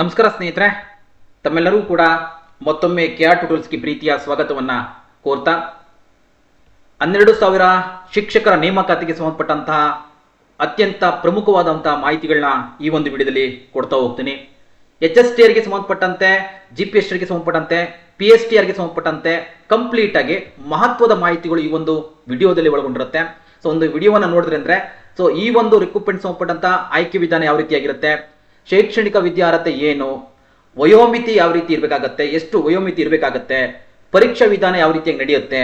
ನಮಸ್ಕಾರ ಸ್ನೇಹಿತರೆ. ತಮ್ಮೆಲ್ಲರೂ ಕೂಡ ಮತ್ತೊಮ್ಮೆ ಕೆ ಆರ್ ಟುಟೋಲ್ಸ್ಗೆ ಪ್ರೀತಿಯ ಸ್ವಾಗತವನ್ನ ಕೋರ್ತಾ ಹನ್ನೆರಡು ಸಾವಿರ ಶಿಕ್ಷಕರ ನೇಮಕಾತಿಗೆ ಸಂಬಂಧಪಟ್ಟಂತಹ ಅತ್ಯಂತ ಪ್ರಮುಖವಾದಂತಹ ಮಾಹಿತಿಗಳನ್ನ ಈ ಒಂದು ವಿಡಿಯೋದಲ್ಲಿ ಕೊಡ್ತಾ ಹೋಗ್ತೀನಿ. ಎಚ್ ಎಸ್ ಟಿ ಆರ್ಗೆ ಸಂಬಂಧಪಟ್ಟಂತೆ ಜಿ ಪಿ ಎಸ್ ಟಿಗೆ ಸಂಬಂಧಪಟ್ಟಂತೆ ಪಿ ಎಸ್ ಟಿ ಆರ್ಗೆ ಸಂಬಂಧಪಟ್ಟಂತೆ ಕಂಪ್ಲೀಟ್ ಆಗಿ ಮಹತ್ವದ ಮಾಹಿತಿಗಳು ಈ ಒಂದು ವಿಡಿಯೋದಲ್ಲಿ ಒಳಗೊಂಡಿರುತ್ತೆ. ಸೊ ಒಂದು ವಿಡಿಯೋವನ್ನು ನೋಡಿದ್ರೆ ಅಂದ್ರೆ ಸೊ ಈ ಒಂದು ರಿಕ್ರೂಟ್ಮೆಂಟ್ ಸಂಬಂಧಪಟ್ಟಂತಹ ಆಯ್ಕೆ ವಿಧಾನ ಯಾವ ರೀತಿಯಾಗಿರುತ್ತೆ? ಶೈಕ್ಷಣಿಕ ವಿದ್ಯಾರ್ಹತೆ ಏನು? ವಯೋಮಿತಿ ಯಾವ ರೀತಿ ಇರಬೇಕಾಗತ್ತೆ? ಎಷ್ಟು ವಯೋಮಿತಿ ಇರಬೇಕಾಗತ್ತೆ? ಪರೀಕ್ಷಾ ವಿಧಾನ ಯಾವ ರೀತಿಯಾಗಿ ನಡೆಯುತ್ತೆ?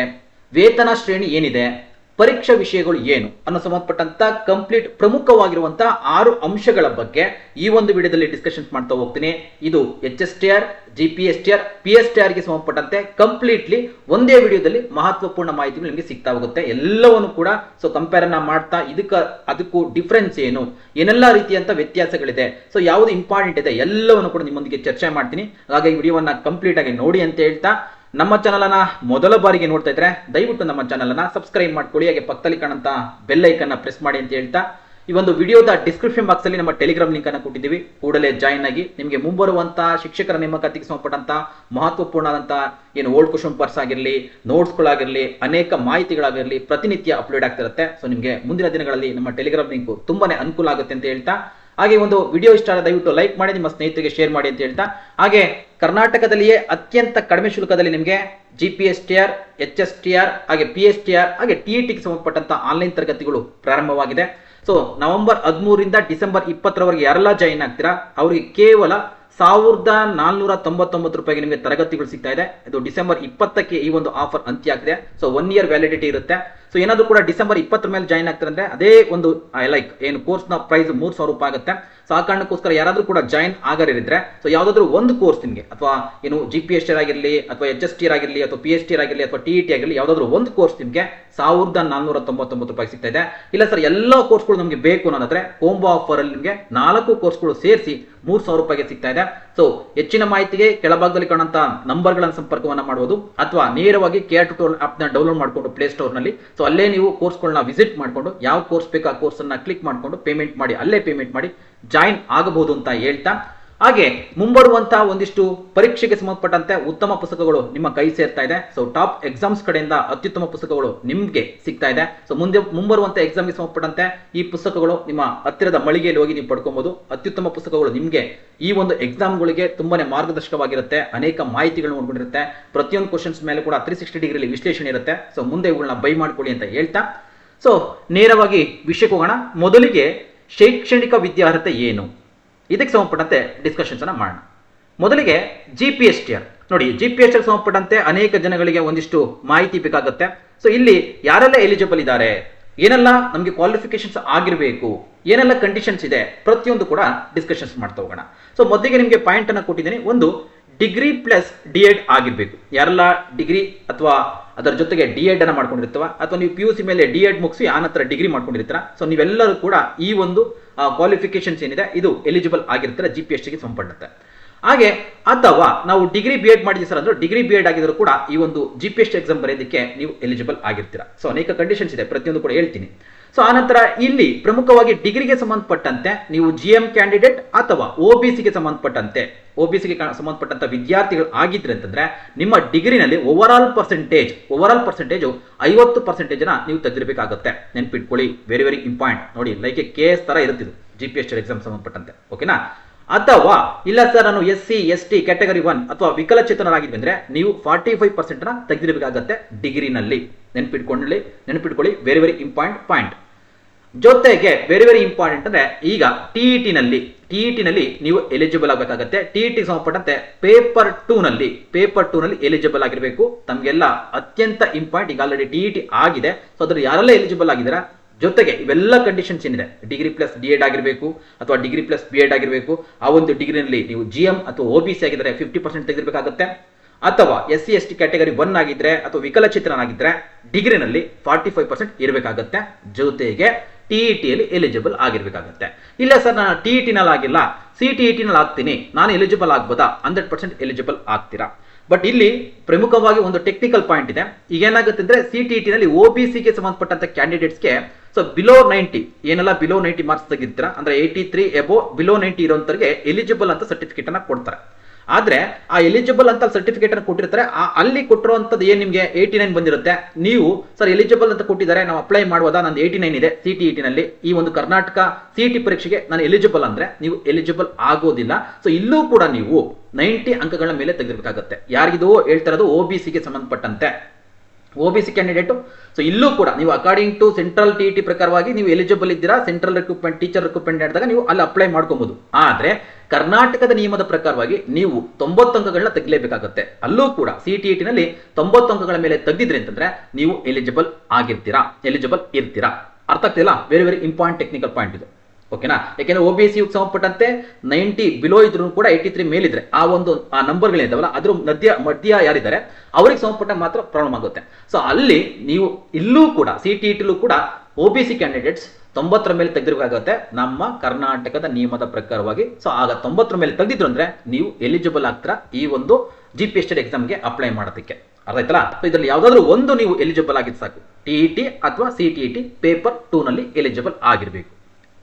ವೇತನ ಶ್ರೇಣಿ ಏನಿದೆ? ಪರೀಕ್ಷಾ ವಿಷಯಗಳು ಏನು ಅನ್ನೋ ಸಂಬಂಧಪಟ್ಟಂತ ಕಂಪ್ಲೀಟ್ ಪ್ರಮುಖವಾಗಿರುವಂತಹ ಆರು ಅಂಶಗಳ ಬಗ್ಗೆ ಈ ಒಂದು ವಿಡಿಯೋದಲ್ಲಿ ಡಿಸ್ಕಷನ್ ಮಾಡ್ತಾ ಹೋಗ್ತೀನಿ. ಇದು H S T R G P S T R P S T ಆರ್ಗೆ ಸಂಬಂಧಪಟ್ಟಂತೆ ಕಂಪ್ಲೀಟ್ಲಿ ಒಂದೇ ವಿಡಿಯೋದಲ್ಲಿ ಮಹತ್ವಪೂರ್ಣ ಮಾಹಿತಿಗಳು ನಿಮಗೆ ಸಿಗ್ತಾ ಹೋಗುತ್ತೆ. ಎಲ್ಲವನ್ನು ಕೂಡ ಸೊ ಕಂಪೇರನ್ನ ಮಾಡ್ತಾ ಇದಕ್ಕೆ ಅದಕ್ಕೂ ಡಿಫ್ರೆನ್ಸ್ ಏನು, ಏನೆಲ್ಲ ರೀತಿಯಂತ ವ್ಯತ್ಯಾಸಗಳಿದೆ ಸೊ ಯಾವುದು ಇಂಪಾರ್ಟೆಂಟ್ ಇದೆ ಎಲ್ಲವನ್ನು ಕೂಡ ನಿಮ್ಮೊಂದಿಗೆ ಚರ್ಚೆ ಮಾಡ್ತೀನಿ. ಹಾಗಾಗಿ ವಿಡಿಯೋವನ್ನ ಕಂಪ್ಲೀಟ್ ಆಗಿ ನೋಡಿ ಅಂತ ಹೇಳ್ತಾ ನಮ್ಮ ಚಾನಲ್ ಅನ್ನ ಮೊದಲ ಬಾರಿಗೆ ನೋಡ್ತಾ ಇದ್ರೆ ದಯವಿಟ್ಟು ನಮ್ಮ ಚಾನಲ್ ಅನ್ನ ಸಬ್ಸ್ಕ್ರೈಬ್ ಮಾಡ್ಕೊಳ್ಳಿ. ಹಾಗೆ ಪಕ್ಕದಲ್ಲಿ ಕಾಣಂತ ಬೆಲ್ ಐಕನ್ ಪ್ರೆಸ್ ಮಾಡಿ ಅಂತ ಹೇಳ್ತಾ ಈ ಒಂದು ವಿಡಿಯೋದ ಡಿಸ್ಕ್ರಿಪ್ಷನ್ ಬಾಕ್ಸ್ ಅಲ್ಲಿ ನಮ್ಮ ಟೆಲಿಗ್ರಾಮ್ ಲಿಂಕ್ ಅನ್ನು ಕೊಟ್ಟಿದ್ದೀವಿ. ಕೂಡಲೇ ಜಾಯಿನ್ ಆಗಿ ನಿಮಗೆ ಮುಂಬರುವಂತಹ ಶಿಕ್ಷಕರ ನೇಮಕಾತಿಗೆ ಸಂಬಂಧಪಟ್ಟಂತ ಮಹತ್ವಪೂರ್ಣವಾದಂತಹ ಏನು ಓಲ್ಡ್ ಕ್ವಶನ್ ಪರ್ಸ್ ಆಗಿರಲಿ ನೋಟ್ಸ್ಗಳಾಗಿರಲಿ ಅನೇಕ ಮಾಹಿತಿಗಳಾಗಿರಲಿ ಪ್ರತಿನಿತ್ಯ ಅಪ್ಲೋಡ್ ಆಗ್ತಿರುತ್ತೆ ಸೊ ನಿಮಗೆ ಮುಂದಿನ ದಿನಗಳಲ್ಲಿ ನಮ್ಮ ಟೆಲಿಗ್ರಾಮ್ ಲಿಂಕ್ ತುಂಬಾನೇ ಅನುಕೂಲ ಆಗುತ್ತೆ ಅಂತ ಹೇಳ್ತಾ ಹಾಗೆ ಒಂದು ವಿಡಿಯೋ ಇಷ್ಟ ದಯವಿಟ್ಟು ಲೈಕ್ ಮಾಡಿ, ನಿಮ್ಮ ಸ್ನೇಹಿತರಿಗೆ ಶೇರ್ ಮಾಡಿ ಅಂತ ಹೇಳ್ತಾ. ಹಾಗೆ ಕರ್ನಾಟಕದಲ್ಲಿಯೇ ಅತ್ಯಂತ ಕಡಿಮೆ ಶುಲ್ಕದಲ್ಲಿ ನಿಮಗೆ G P S T R H S T R ಹಾಗೆ ಪಿ ಎಸ್ ಟಿ ಆರ್ ಹಾಗೆ ಟಿ ಟಿಗೆ ಸಂಬಂಧಪಟ್ಟಂತ ಆನ್ಲೈನ್ ತರಗತಿಗಳು ಪ್ರಾರಂಭವಾಗಿದೆ. ಸೊ ನವೆಂಬರ್ ಹದಿಮೂರಿಂದ ಡಿಸೆಂಬರ್ ಇಪ್ಪತ್ತರವರೆಗೆ ಯಾರೆಲ್ಲ ಜಾಯಿನ್ ಆಗ್ತೀರಾ, ಅವರಿಗೆ ಕೇವಲ ಸಾವಿರದ ನಾಲ್ನೂರ ತೊಂಬತ್ತೊಂಬತ್ತು ರೂಪಾಯಿಗೆ ನಿಮಗೆ ತರಗತಿಗಳು ಸಿಗ್ತಾ ಇದೆ. ಇದು ಡಿಸೆಂಬರ್ ಇಪ್ಪತ್ತಕ್ಕೆ ಈ ಒಂದು ಆಫರ್ ಅಂತ್ಯ ಆಗಿದೆ. ಸೊ ಒನ್ ಇಯರ್ ವ್ಯಾಲಿಡಿಟಿ ಇರುತ್ತೆ. ಸೊ ಏನಾದರೂ ಕೂಡ ಡಿಸೆಂಬರ್ ಇಪ್ಪತ್ತರ ಮೇಲೆ ಜಾಯಿನ್ ಆಗ್ತಾರೆ ಅದೇ ಒಂದು ಲೈಕ್ ಏನು ನ ಪ್ರೈಸ್ ಮೂರು ಸಾವಿರ ರೂಪಾಯಿ ಆಗುತ್ತೆ. ಸೊ ಆ ಕಾರಣಕ್ಕೋಸ್ಕರ ಯಾರಾದರೂ ಕೂಡ ಜಾಯಿನ್ ಆಗರಿದ್ರೆ ಸೊ ಯಾವುದಾದ್ರೂ ಒಂದು ಕೋರ್ಸ್ ನಿಮಗೆ, ಅಥವಾ ಏನು ಜಿ ಪಿ ಎಸ್ ಟಿ ಆಗಿರಲಿ, ಅಥವಾ ಎಚ್ ಎಸ್ ಟಿ ಆಗಿರಲಿ, ಅಥವಾ ಪಿ ಎಚ್ ಟಿ ಆಗಿರಲಿ, ಅಥವಾ ಟಿ ಇ ಟಿ ಆಗಿರಲಿ, ಯಾವುದಾದ್ರೂ ಒಂದು ಕೋರ್ಸ್ ನಿಮಗೆ ಸಾವಿರದ ನಾನ್ನೂರ ತೊಂಬತ್ತೊಂಬತ್ತು ರೂಪಾಯಿ ಸಿಗ್ತಾ ಇದೆ. ಇಲ್ಲ ಸರ್ ಎಲ್ಲ ಕೋರ್ಸ್ಗಳು ನಮಗೆ ಬೇಕು ಅನ್ನೋದಾದ್ರೆ ಕೋಂಬೋ ಆಫರ್ ಅಲ್ಲಿ ನಿಮಗೆ ನಾಲ್ಕು ಕೋರ್ಸ್ಗಳು ಸೇರಿಸಿ ಮೂರು ಸಾವಿರ ರೂಪಾಯಿಗೆ ಸಿಗ್ತಾ ಇದೆ. ಸೊ ಹೆಚ್ಚಿನ ಮಾಹಿತಿಗೆ ಕೆಳಭಾಗದಲ್ಲಿ ಕಾಣುವಂತ ನಂಬರ್ಗಳನ್ನು ಸಂಪರ್ಕವನ್ನ ಮಾಡಬಹುದು ಅಥವಾ ನೇರವಾಗಿ ಕೇರ್ ಟುಟೋಲ್ ಆಪ್ನ ಡೌನ್ಲೋಡ್ ಮಾಡಿಕೊಂಡು ಪ್ಲೇ ಸ್ಟೋರ್ನಲ್ಲಿ ಸೊ ಅಲ್ಲೇ ನೀವು ಕೋರ್ಸ್ಗಳನ್ನ ವಿಸಿಟ್ ಮಾಡಿಕೊಂಡು, ಯಾವ ಕೋರ್ಸ್ ಬೇಕು ಆ ಕೋರ್ಸ್ ಅನ್ನ ಕ್ಲಿಕ್ ಮಾಡಿಕೊಂಡು ಪೇಮೆಂಟ್ ಮಾಡಿ, ಅಲ್ಲೇ ಪೇಮೆಂಟ್ ಮಾಡಿ ಜಾಯಿನ್ ಆಗಬಹುದು ಅಂತ ಹೇಳ್ತಾ ಹಾಗೆ ಮುಂಬರುವಂತಹ ಒಂದಿಷ್ಟು ಪರೀಕ್ಷೆಗೆ ಸಂಬಂಧಪಟ್ಟಂತೆ ಉತ್ತಮ ಪುಸ್ತಕಗಳು ನಿಮ್ಮ ಕೈ ಸೇರ್ತಾ ಇದೆ. ಸೊ ಟಾಪ್ ಎಕ್ಸಾಮ್ಸ್ ಕಡೆಯಿಂದ ಅತ್ಯುತ್ತಮ ಪುಸ್ತಕಗಳು ನಿಮ್ಗೆ ಸಿಗ್ತಾ ಇದೆ. ಸೊ ಮುಂದೆ ಮುಂಬರುವಂತ ಎಕ್ಸಾಮ್ಗೆ ಸಂಬಂಧಪಟ್ಟಂತೆ ಈ ಪುಸ್ತಕಗಳು ನಿಮ್ಮ ಹತ್ತಿರದ ಮಳಿಗೆಯಲ್ಲಿ ಹೋಗಿ ನೀವು ಪಡ್ಕೊಬಹುದು ಅತ್ಯುತ್ತಮ ಪುಸ್ತಕಗಳು ನಿಮ್ಗೆ ಈ ಒಂದು ಎಕ್ಸಾಮ್ಗಳಿಗೆ ತುಂಬಾನೇ ಮಾರ್ಗದರ್ಶಕವಾಗಿರುತ್ತೆ. ಅನೇಕ ಮಾಹಿತಿಗಳನ್ನು ಒಳಗೊಂಡಿರುತ್ತೆ ಪ್ರತಿಯೊಂದು ಕ್ವಶನ್ಸ್ ಮೇಲೆ ಕೂಡ ತ್ರೀ ಸಿಕ್ಸ್ಟಿ ಡಿಗ್ರಿಲಿ ವಿಶ್ಲೇಷಣೆ ಇರುತ್ತೆ. ಸೊ ಮುಂದೆ ಇವುಗಳನ್ನ ಬೈ ಮಾಡ್ಕೊಳ್ಳಿ ಅಂತ ಹೇಳ್ತಾ. ಸೊ ನೇರವಾಗಿ ವಿಷಯಕ್ಕೆ ಹೋಗೋಣ. ಮೊದಲಿಗೆ ಶೈಕ್ಷಣಿಕ ವಿದ್ಯಾರ್ಹತೆ ಏನು? ಇದಕ್ಕೆ ಸಂಬಂಧಪಟ್ಟಂತೆ ಡಿಸ್ಕಷನ್ಸ್ ಅನ್ನ ಮಾಡೋಣ. ಮೊದಲಿಗೆ G P S T R ನೋಡಿ ಜಿ ಪಿ ಎಸ್ ಸಂಬಂಧಪಟ್ಟಂತೆ ಅನೇಕ ಜನಗಳಿಗೆ ಒಂದಿಷ್ಟು ಮಾಹಿತಿ ಬೇಕಾಗುತ್ತೆ. ಸೊ ಇಲ್ಲಿ ಯಾರೆಲ್ಲ ಎಲಿಜಿಬಲ್ ಇದ್ದಾರೆ, ಏನೆಲ್ಲ ನಮಗೆ ಕ್ವಾಲಿಫಿಕೇಶನ್ಸ್ ಆಗಿರಬೇಕು, ಏನೆಲ್ಲ ಕಂಡೀಷನ್ಸ್ ಇದೆ, ಪ್ರತಿಯೊಂದು ಕೂಡ ಡಿಸ್ಕಷನ್ಸ್ ಮಾಡ್ತಾ ಹೋಗೋಣ. ಸೊ ಮೊದಲಿಗೆ ನಿಮಗೆ ಪಾಯಿಂಟ್ ಅನ್ನು ಕೊಟ್ಟಿದ್ದೀನಿ. ಒಂದು ಡಿಗ್ರಿ ಪ್ಲಸ್ ಡಿ ಎಡ್ ಆಗಿರಬೇಕು. ಯಾರೆಲ್ಲ ಡಿಗ್ರಿ ಅಥವಾ ಅದರ ಜೊತೆಗೆ ಡಿ ಎಡ್ ಅನ್ನು ಮಾಡ್ಕೊಂಡಿರ್ತಾವ. ಅಥವಾ ನೀವು ಪಿ ಯು ಸಿ ಮೇಲೆ ಡಿ ಎಡ್ ಮುಗಿಸಿ ಆ ನಂತರ ಡಿಗ್ರಿ ಮಾಡ್ಕೊಂಡಿರ್ತೀರ. ಸೊ ನೀವೆಲ್ಲರೂ ಕೂಡ ಈ ಒಂದು ಕ್ವಾಲಿಫಿಕೇಶನ್ಸ್ ಏನಿದೆ, ಇದು ಎಲಿಜಿಬಲ್ ಆಗಿರ್ತಾರೆ ಜಿ ಪಿ ಎಸ್ ಟಿಗೆ ಸಂಬಂಧಪಟ್ಟಂತೆ ಹಾಗೆ ಅಥವಾ ನಾವು ಡಿಗ್ರಿ ಬಿ ಎಡ್ ಮಾಡಿದ್ವಿ ಸರ್ ಅಂದ್ರೆ ಡಿಗ್ರಿ ಬಿ ಎಡ್ ಆಗಿದ್ರು ಕೂಡ ಈ ಒಂದು ಜಿ ಪಿ ಎಸ್ ಎಕ್ಸಾಮ್ ಬರೆಯೋದಕ್ಕೆ ನೀವು ಎಲಿಜಿಬಲ್ ಆಗಿರ್ತೀರಾ. ಸೊ ಅನೇಕ ಕಂಡೀಷನ್ಸ್ ಇದೆ. ಪ್ರತಿಯೊಂದು ಕೂಡ ಹೇಳ್ತೀನಿ. ಸೊ ಆನಂತರ ಇಲ್ಲಿ ಪ್ರಮುಖವಾಗಿ ಡಿಗ್ರಿಗೆ ಸಂಬಂಧಪಟ್ಟಂತೆ ನೀವು ಜಿ ಎಂ ಕ್ಯಾಂಡಿಡೇಟ್ ಅಥವಾ ಒ ಬಿ ಸಿಗೆ ಸಂಬಂಧಪಟ್ಟಂತೆ ಒ ಬಿ ಸಿಗೆ ಸಂಬಂಧಪಟ್ಟಂತ ವಿದ್ಯಾರ್ಥಿಗಳು ಆಗಿದ್ರೆ ಅಂತಂದ್ರೆ ನಿಮ್ಮ ಡಿಗ್ರಿನಲ್ಲಿ over all percentage over all percentage ಐವತ್ತು ಪರ್ಸೆಂಟೇಜ್ ನೀವು ತೆಗೆದಿರಬೇಕಾಗುತ್ತೆ. ನೆನ್ಪಿಟ್ಕೊಳ್ಳಿ. ವೆರಿ ವೆರಿ ಇಂಪಾರ್ಟೆಂಟ್ ನೋಡಿ ಲೈಕ್ ಕೆ ಎಸ್ ತರ ಇರುತ್ತಿದ್ದು ಜಿ ಪಿ ಎಸ್ ಎಕ್ಸಾಮ್ ಸಂಬಂಧಪಟ್ಟಂತೆ. ಓಕೆನಾ ಅಥವಾ, ಇಲ್ಲ ಸರ್ ನಾನು S C S T category one ಅಥವಾ ವಿಕಲಚೇತನರಾಗಿದ್ವಿ ಅಂದ್ರೆ ನೀವು ಫಾರ್ಟಿ ಫೈವ್ ಪರ್ಸೆಂಟ್ನ ತೆಗೆದಿರಬೇಕಾಗತ್ತೆ ಡಿಗ್ರಿನಲ್ಲಿ. ನೆನಪಿಟ್ಕೊಳ್ಳಿ ನೆನಪಿಟ್ಕೊಳ್ಳಿ ವೆರಿ ವೆರಿ ಇಂಪಾರ್ಟೆಂಟ್ ಪಾಯಿಂಟ್ ಜೊತೆಗೆ ವೆರಿ ವೆರಿ ಇಂಪಾರ್ಟೆಂಟ್ ಅಂದ್ರೆ ಈಗ ಟಿ ಇ ಟಿನಲ್ಲಿ ಟಿ ಇ ಟಿನಲ್ಲಿ ನೀವು ಎಲಿಜಿಬಲ್ ಆಗಬೇಕಾಗತ್ತೆ. ಟಿ ಇ ಟಿ ಸಂಬಂಧಪಟ್ಟಂತೆ ಪೇಪರ್ ಟೂ ನಲ್ಲಿ ಪೇಪರ್ ಟೂ ನಲ್ಲಿ ಎಲಿಜಿಬಲ್ ಆಗಿರಬೇಕು. ತಮಗೆಲ್ಲ ಅತ್ಯಂತ ಇಂಪಾರ್ಟೆಂಟ್ ಈಗ ಆಲ್ರೆಡಿ ಟಿ ಇ ಟಿ ಆಗಿದೆ. ಸೊ ಅದ್ರಲ್ಲಿ ಯಾರೆಲ್ಲ ಎಲಿಜಿಬಲ್ ಆಗಿದ್ದೀರಾ? ಜೊತೆಗೆ ಇವೆಲ್ಲ ಕಂಡೀಷನ್ಸ್ ಏನಿದೆ? ಡಿಗ್ರಿ ಪ್ಲಸ್ ಡಿ ಎಡ್ ಆಗಿರಬೇಕು ಅಥವಾ ಡಿಗ್ರಿ ಪ್ಲಸ್ ಬಿ ಎಡ್ ಆಗಿರಬೇಕು, ಆ ಒಂದು ಡಿಗ್ರಿನಲ್ಲಿ ನೀವು ಜಿ ಎಂ ಅಥವಾ ಒ ಬಿ ಸಿ ಆಗಿದ್ರೆ ಫಿಫ್ಟಿ ಪರ್ಸೆಂಟ್ ತೆಗೆದಿರಬೇಕಾಗುತ್ತೆ. ಅಥವಾ S C S T category one ಆಗಿದ್ರೆ ಅಥವಾ ವಿಕಲಚಿತ್ರನಾಗಿದ್ರೆ ಡಿಗ್ರಿನಲ್ಲಿ ಫಾರ್ಟಿ ಫೈವ್ ಪರ್ಸೆಂಟ್ ಇರಬೇಕಾಗುತ್ತೆ. ಜೊತೆಗೆ ಟಿ ಇ ಟಿಯಲ್ಲಿ ಎಲಿಜಿಬಲ್ ಆಗಿರಬೇಕಾಗುತ್ತೆ. ಇಲ್ಲ ಸರ್, ನಾನು ಟಿ ಇ ಟಿನಲ್ಲಿ ಆಗಿಲ್ಲ. ಸಿ ಟಿ ಇ ಟಿನಲ್ಲಿ ಆಗ್ತೀನಿ. ನಾನು ಎಲಿಜಿಬಲ್ ಆಗ್ಬೋದಾ? ಹಂಡ್ರೆಡ್ ಪರ್ಸೆಂಟ್ ಎಲಿಜಿಬಲ್ ಆಗ್ತೀರಾ? ಬಟ್ ಇಲ್ಲಿ ಪ್ರಮುಖವಾಗಿ ಒಂದು ಟೆಕ್ನಿಕಲ್ ಪಾಯಿಂಟ್ ಇದೆ. ಈಗ ಏನಾಗುತ್ತೆ ಅಂದ್ರೆ ಸಿ ಟಿ ಟಿನಲ್ಲಿ ಒ ಬಿ ಸಿಗೆ ಸಂಬಂಧಪಟ್ಟಂಥ ಕ್ಯಾಂಡಿಡೇಟ್ಸ್ಗೆ ಸೊ ಬಿಲೋ ನೈಂಟಿ ಏನೆಲ್ಲ ಬಿಲೋ ನೈಂಟಿ ಮಾರ್ಕ್ಸ್ ತೆಗಿತೀರಾ ಅಂದ್ರೆ eighty three above below ninety ಇರೋಂಥವ್ರಿಗೆ eligible ಅಂತ ಸರ್ಟಿಫಿಕೇಟ್ ಅನ್ನ ಕೊಡ್ತಾರೆ. ಆದ್ರೆ ಆ ಎಲಿಜಿಬಲ್ ಅಂತ ಸರ್ಟಿಫಿಕೇಟ್ ಅನ್ನು ಕೊಟ್ಟಿರ್ತಾರೆ, ಆ ಅಲ್ಲಿ ಕೊಟ್ಟಿರುವಂತದ್ದು ಏನ್ ನಿಮಗೆ ಏಯ್ಟಿ ನೈನ್ ಬಂದಿರುತ್ತೆ? ನೀವು ಸರ್ ಎಲಿಜಿಬಲ್ ಅಂತ ಕೊಟ್ಟಿದ್ದಾರೆ, ನಾವು ಅಪ್ಲೈ ಮಾಡುವುದಾ ನಂದು ಏಯ್ಟಿ ನೈನ್ ಇದೆ ಸಿ ಟಿ ನಲ್ಲಿ. ಈ ಒಂದು ಕರ್ನಾಟಕ ಸಿ ಟಿ ಪರೀಕ್ಷೆಗೆ ನಾನು ಎಲಿಜಿಬಲ್ ಅಂದ್ರೆ ನೀವು ಎಲಿಜಿಬಲ್ ಆಗೋದಿಲ್ಲ. ಸೊ ಇಲ್ಲೂ ಕೂಡ ನೀವು ನೈಂಟಿ ಅಂಕಗಳ ಮೇಲೆ ತೆಗೆದಿರಬೇಕಾಗುತ್ತೆ ಯಾರಿಗಿದು ಹೇಳ್ತಾ ಇರೋದು ಒ ಬಿ ಸಿಗೆ ಸಂಬಂಧಪಟ್ಟಂತೆ. O B C candidate so ಇಲ್ಲೂ ಕೂಡ ನೀವು according to central T T ಪ್ರಕಾರವಾಗಿ ನೀವು ಎಲಿಜಿಬಲ್ ಇದ್ದೀರಾ ಸೆಂಟ್ರಲ್ ರಿಕ್ರೂಟ್ಮೆಂಟ್ ಟೀಚರ್ ರಿಕ್ರೂಟ್ಮೆಂಟ್ ಹೇಳಿದಾಗ ನೀವು ಅಲ್ಲಿ ಅಪ್ಲೈ ಮಾಡ್ಕೊಬಹುದು ಆದರೆ ಕರ್ನಾಟಕದ ನಿಯಮದ ಪ್ರಕಾರವಾಗಿ ನೀವು ತೊಂಬತ್ತು ಅಂಕಗಳನ್ನ ತೆಗಿಲೇಬೇಕಾಗುತ್ತೆ. ಅಲ್ಲೂ ಕೂಡ ಸಿ ಟಿ ಟಿನಲ್ಲಿ ತೊಂಬತ್ತು ಅಂಕಗಳ ಮೇಲೆ ತೆಗೆದಿದ್ರಿ ಅಂತಂದ್ರೆ ನೀವು ಎಲಿಜಿಬಲ್ ಆಗಿರ್ತೀರಾ ಎಲಿಜಿಬಲ್ ಇರ್ತೀರಾ. ಅರ್ಥ ಆಗ್ತಿಲ್ಲ very very important technical point ಇದು. ಓಕೆನಾ? ಯಾಕೆಂದ್ರೆ ಒ ಬಿ ಸಿ ಸಂಬಂಧಪಟ್ಟಂತೆ ನೈಂಟಿ ಬಿಲೋ ಇದ್ರು ಕೂಡ ಏಯ್ಟಿ ತ್ರೀ ಮೇಲಿದ್ರೆ ಆ ಒಂದು, ಆ ನಂಬರ್ಗಳಿದ್ದಾವಲ್ಲ ಅದ್ರ ಮಧ್ಯ ಮಧ್ಯ ಯಾರಿದ್ದಾರೆ, ಅವ್ರಿಗೆ ಸಂಬಂಧಪಟ್ಟ ಮಾತ್ರ ಪ್ರಾಬ್ಲಮ್ ಆಗುತ್ತೆ. ಸೊ ಅಲ್ಲಿ ನೀವು ಇಲ್ಲೂ ಕೂಡ ಸಿ ಟಿ ಟಿಲೂ ಕೂಡ ಒ ಬಿ ಸಿ ಕ್ಯಾಂಡಿಡೇಟ್ಸ್ ತೊಂಬತ್ತರ ಮೇಲೆ ತೆಗೆದಿರಬೇಕಾಗುತ್ತೆ ನಮ್ಮ ಕರ್ನಾಟಕದ ನಿಯಮದ ಪ್ರಕಾರವಾಗಿ ಸೊ ಆಗ ತೊಂಬತ್ತರ ಮೇಲೆ ತೆಗೆದಿದ್ರು ಅಂದ್ರೆ ನೀವು ಎಲಿಜಿಬಲ್ ಆಗ್ತೀರಾ ಈ ಒಂದು ಜಿ ಪಿ ಎಸ್ ಟಿ ಎಕ್ಸಾಮ್ಗೆ ಅಪ್ಲೈ ಮಾಡೋದಕ್ಕೆ. ಅರ್ಥ ಆಯ್ತಲ್ಲ ಇದರಲ್ಲಿ ಯಾವ್ದಾದ್ರು ಒಂದು ನೀವು ಎಲಿಜಿಬಲ್ ಆಗಿದ್ದು ಸಾಕು. ಟಿ ಇ ಟಿ ಅಥವಾ C T E T paper two ನಲ್ಲಿ ಎಲಿಜಿಬಲ್ ಆಗಿರಬೇಕು.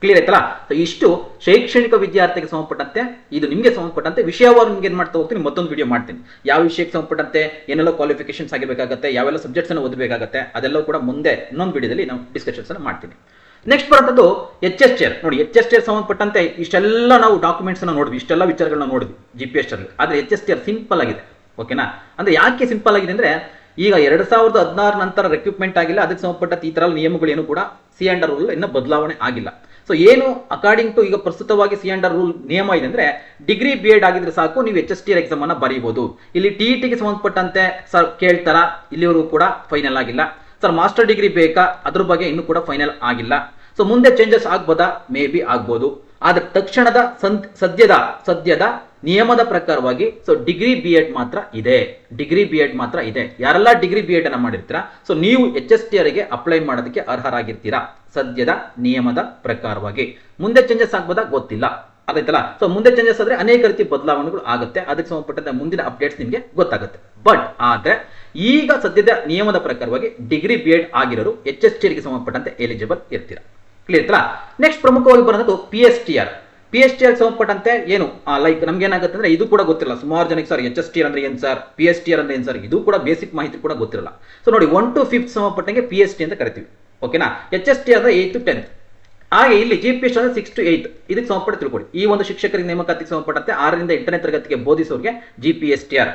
ಕ್ಲಿಯರ್ ಆಯ್ತಲ್ಲ? ಸೊ ಇಷ್ಟು ಶೈಕ್ಷಣಿಕ ವಿದ್ಯಾರ್ಥಿಗೆ ಸಂಬಂಧಪಟ್ಟಂತೆ, ಇದು ನಿಮಗೆ ಸಂಬಂಧಪಟ್ಟಂತೆ ವಿಷಯವಾಗಿ ನಿಮ್ಗೆ ಏನು ಮಾಡ್ತಾ ಹೋಗ್ತೀನಿ, ಮತ್ತೊಂದು ವಿಡಿಯೋ ಮಾಡ್ತೀನಿ. ಯಾವ ವಿಷಯಕ್ಕೆ ಸಂಬಂಧಪಟ್ಟಂತೆ, ಏನೆಲ್ಲ ಕ್ವಾಲಿಫಿಕೇಶನ್ಸ್ ಆಗಿರಬೇಕಾಗುತ್ತೆ, ಯಾವೆಲ್ಲ ಸಬ್ಜೆಕ್ಟ್ಸ್ ಅನ್ನು ಓದಬೇಕಾಗುತ್ತೆ ಅದೆಲ್ಲ ಕೂಡ ಮುಂದೆ ಇನ್ನೊಂದು ವಿಡಿಯೋದಲ್ಲಿ ನಾವು ಡಿಸ್ಕಷನ್ಸ್ ಅನ್ನು ಮಾಡ್ತೀನಿ ನೆಕ್ಸ್ಟ್ ಬರುವಂಥದ್ದು ಎಚ್ ಎಸ್ ಚೇರ್ ನೋಡಿ ಎಚ್ ಎಸ್ ಚೇರ್ ಸಂಬಂಧಪಟ್ಟಂತೆ ಇಷ್ಟೆಲ್ಲ ನಾವು ಡಾಕ್ಯುಮೆಂಟ್ಸ್ ಅನ್ನು ನೋಡಿದ್ವಿ, ಇಷ್ಟೆಲ್ಲ ವಿಚಾರಗಳನ್ನ ನೋಡಿದ್ವಿ ಜಿ ಪಿ ಎಸ್ ಚೇರ್ ಆದರೆ ಎಚ್ ಎಸ್ ಚೇರ್ ಸಿಂಪಲ್ ಆಗಿದೆ ಓಕೆನಾ ಅಂದ್ರೆ ಯಾಕೆ ಸಿಂಪಲ್ ಆಗಿದೆ ಅಂದ್ರೆ, ಈಗ ಎರಡ್ ಸಾವಿರದ ಹದಿನಾರು ನಂತರ ರೆಕ್ರೂಟ್ಮೆಂಟ್ ಆಗಿಲ್ಲ, ಅದಕ್ಕೆ ಸಂಬಂಧಪಟ್ಟ ಈ ತರ ನಿಯಮಗಳು ಏನು ಕೂಡ ಸಿ ಅಂಡರ್ ರೂಲ್ ಇನ್ನೂ ಬದಲಾವಣೆ ಆಗಿಲ್ಲ. ಸೊ ಏನು ಅಕಾರ್ಡಿಂಗ್ ಟು ಈಗ ಪ್ರಸ್ತುತವಾಗಿ ಸಿ ಅಂಡರ್ ರೂಲ್ ನಿಯಮ ಇದೆ ಅಂದ್ರೆ ಡಿಗ್ರಿ ಬಿ ಎಡ್ ಆಗಿದ್ರೆ ಸಾಕು, ನೀವು ಎಚ್ ಎಸ್ ಟಿ ಎಕ್ಸಾಮ್ ಅನ್ನ ಬರೀಬಹುದು ಇಲ್ಲಿ ಟಿ ಟಿಗೆ ಸಂಬಂಧಪಟ್ಟಂತೆ ಸರ್ ಕೇಳ್ತಾರ? ಇಲ್ಲಿವರೆಗೂ ಕೂಡ ಫೈನಲ್ ಆಗಿಲ್ಲ. ಸರ್ ಮಾಸ್ಟರ್ ಡಿಗ್ರಿ ಬೇಕಾ? ಅದ್ರ ಬಗ್ಗೆ ಇನ್ನೂ ಕೂಡ ಫೈನಲ್ ಆಗಿಲ್ಲ. ಸೊ ಮುಂದೆ ಚೇಂಜಸ್ ಆಗ್ಬೋದಾ? ಮೇ ಬಿ ಆಗ್ಬೋದು. ಆದ್ರೆ ತಕ್ಷಣದ ಸದ್ಯದ ಸದ್ಯದ ನಿಯಮದ ಪ್ರಕಾರವಾಗಿ ಸೊ ಡಿಗ್ರಿ ಬಿ ಎಡ್ ಮಾತ್ರ ಇದೆ. ಡಿಗ್ರಿ ಬಿ ಎಡ್ ಮಾತ್ರ ಇದೆ. ಯಾರೆಲ್ಲ ಡಿಗ್ರಿ ಬಿ ಎಡ್ ಅನ್ನ ಮಾಡಿರ್ತೀರಾ ಸೊ ನೀವು ಎಚ್ ಎಸ್ ಟಿ ಅವರಿಗೆ ಅಪ್ಲೈ ಮಾಡೋದಕ್ಕೆ ಅರ್ಹರಾಗಿರ್ತೀರಾ, ಸದ್ಯದ ನಿಯಮದ ಪ್ರಕಾರವಾಗಿ. ಮುಂದೆ ಚೇಂಜಸ್ ಆಗ್ಬೋದಾ? ಗೊತ್ತಿಲ್ಲ. ಅದಾಯ್ತಲ್ಲ ಸೊ ಮುಂದೆ ಚೇಂಜಸ್ ಆದ್ರೆ ಅನೇಕ ರೀತಿ ಬದಲಾವಣೆಗಳು ಆಗುತ್ತೆ. ಅದಕ್ಕೆ ಸಂಬಂಧಪಟ್ಟಂತೆ ಮುಂದಿನ ಅಪ್ಡೇಟ್ಸ್ ನಿಮಗೆ ಗೊತ್ತಾಗುತ್ತೆ. ಬಟ್ ಆದ್ರೆ, ಈಗ ಸದ್ಯದ ನಿಯಮದ ಪ್ರಕಾರವಾಗಿ ಡಿಗ್ರಿ ಬಿ ಎಡ್ ಆಗಿರೋರು ಎಚ್ ಎಸ್ ಟಿ ಅವರಿಗೆ ಸಂಬಂಧಪಟ್ಟಂತೆ ಎಲಿಜಿಬಲ್ ಇರ್ತೀರಾ. ಕ್ಲಿಯರ್ ಇತ್ತಲ್ಲ ನೆಕ್ಸ್ಟ್ ಪ್ರಮುಖವಾಗಿ ಬರೋದು P S T R P S T R ಸಂಬಂಧಪಟ್ಟಂತೆ ಏನು? ಲೈಕ್ ನಮ್ಗೆ ಏನಾಗುತ್ತೆ ಅಂದ್ರೆ ಇದು ಕೂಡ ಗೊತ್ತಿರಲ್ಲ. ಸುಮಾರು ಜನಕ್ಕೆ ಸರ್ ಎಚ್ ಎಸ್ ಟಿ ಅಂದ್ರೆ ಏನ್ sir P S T R ಅಂದ್ರೆ ಏನ್ ಸರ್ ಇದು ಕೂಡ ಬೇಸಿಕ್ ಮಾಹಿತಿ ಕೂಡ ಗೊತ್ತಿರಲ್ಲ. ಸೊ ನೋಡಿ ಒನ್ ಟು ಫಿಫ್ತ್ ಸಂಬಂಧಪಟ್ಟಂಗೆ ಪಿ ಎಸ್ ಟಿ ಅಂತ ಕರಿತೀವಿ. ಓಕೆನಾ ಎಚ್ ಎಸ್ ಟಿ ಅಂದ್ರೆ ಏಯ್ತ್ ಟೆಂತ್ ಹಾಗೆ ಇಲ್ಲಿ ಜಿ ಪಿ ಎಸ್ ಅಂದ್ರೆ ಸಿಕ್ಸ್ ಟು ಏಯ್ತ್ ಇದಕ್ಕೆ ಸಂಬಂಧಪಟ್ಟ ತಿಳ್ಕೊಳ್ಳಿ ಈ ಒಂದು ಶಿಕ್ಷಕರಿಗೆ ನೇಮಕಾತಿಗೆ ಸಂಬಂಧಪಟ್ಟಂತೆ ಆರರಿಂದ ಎಂಟನೇ ತರಗತಿಗೆ ಬೋಧಿಸೋರಿಗೆ G P S T R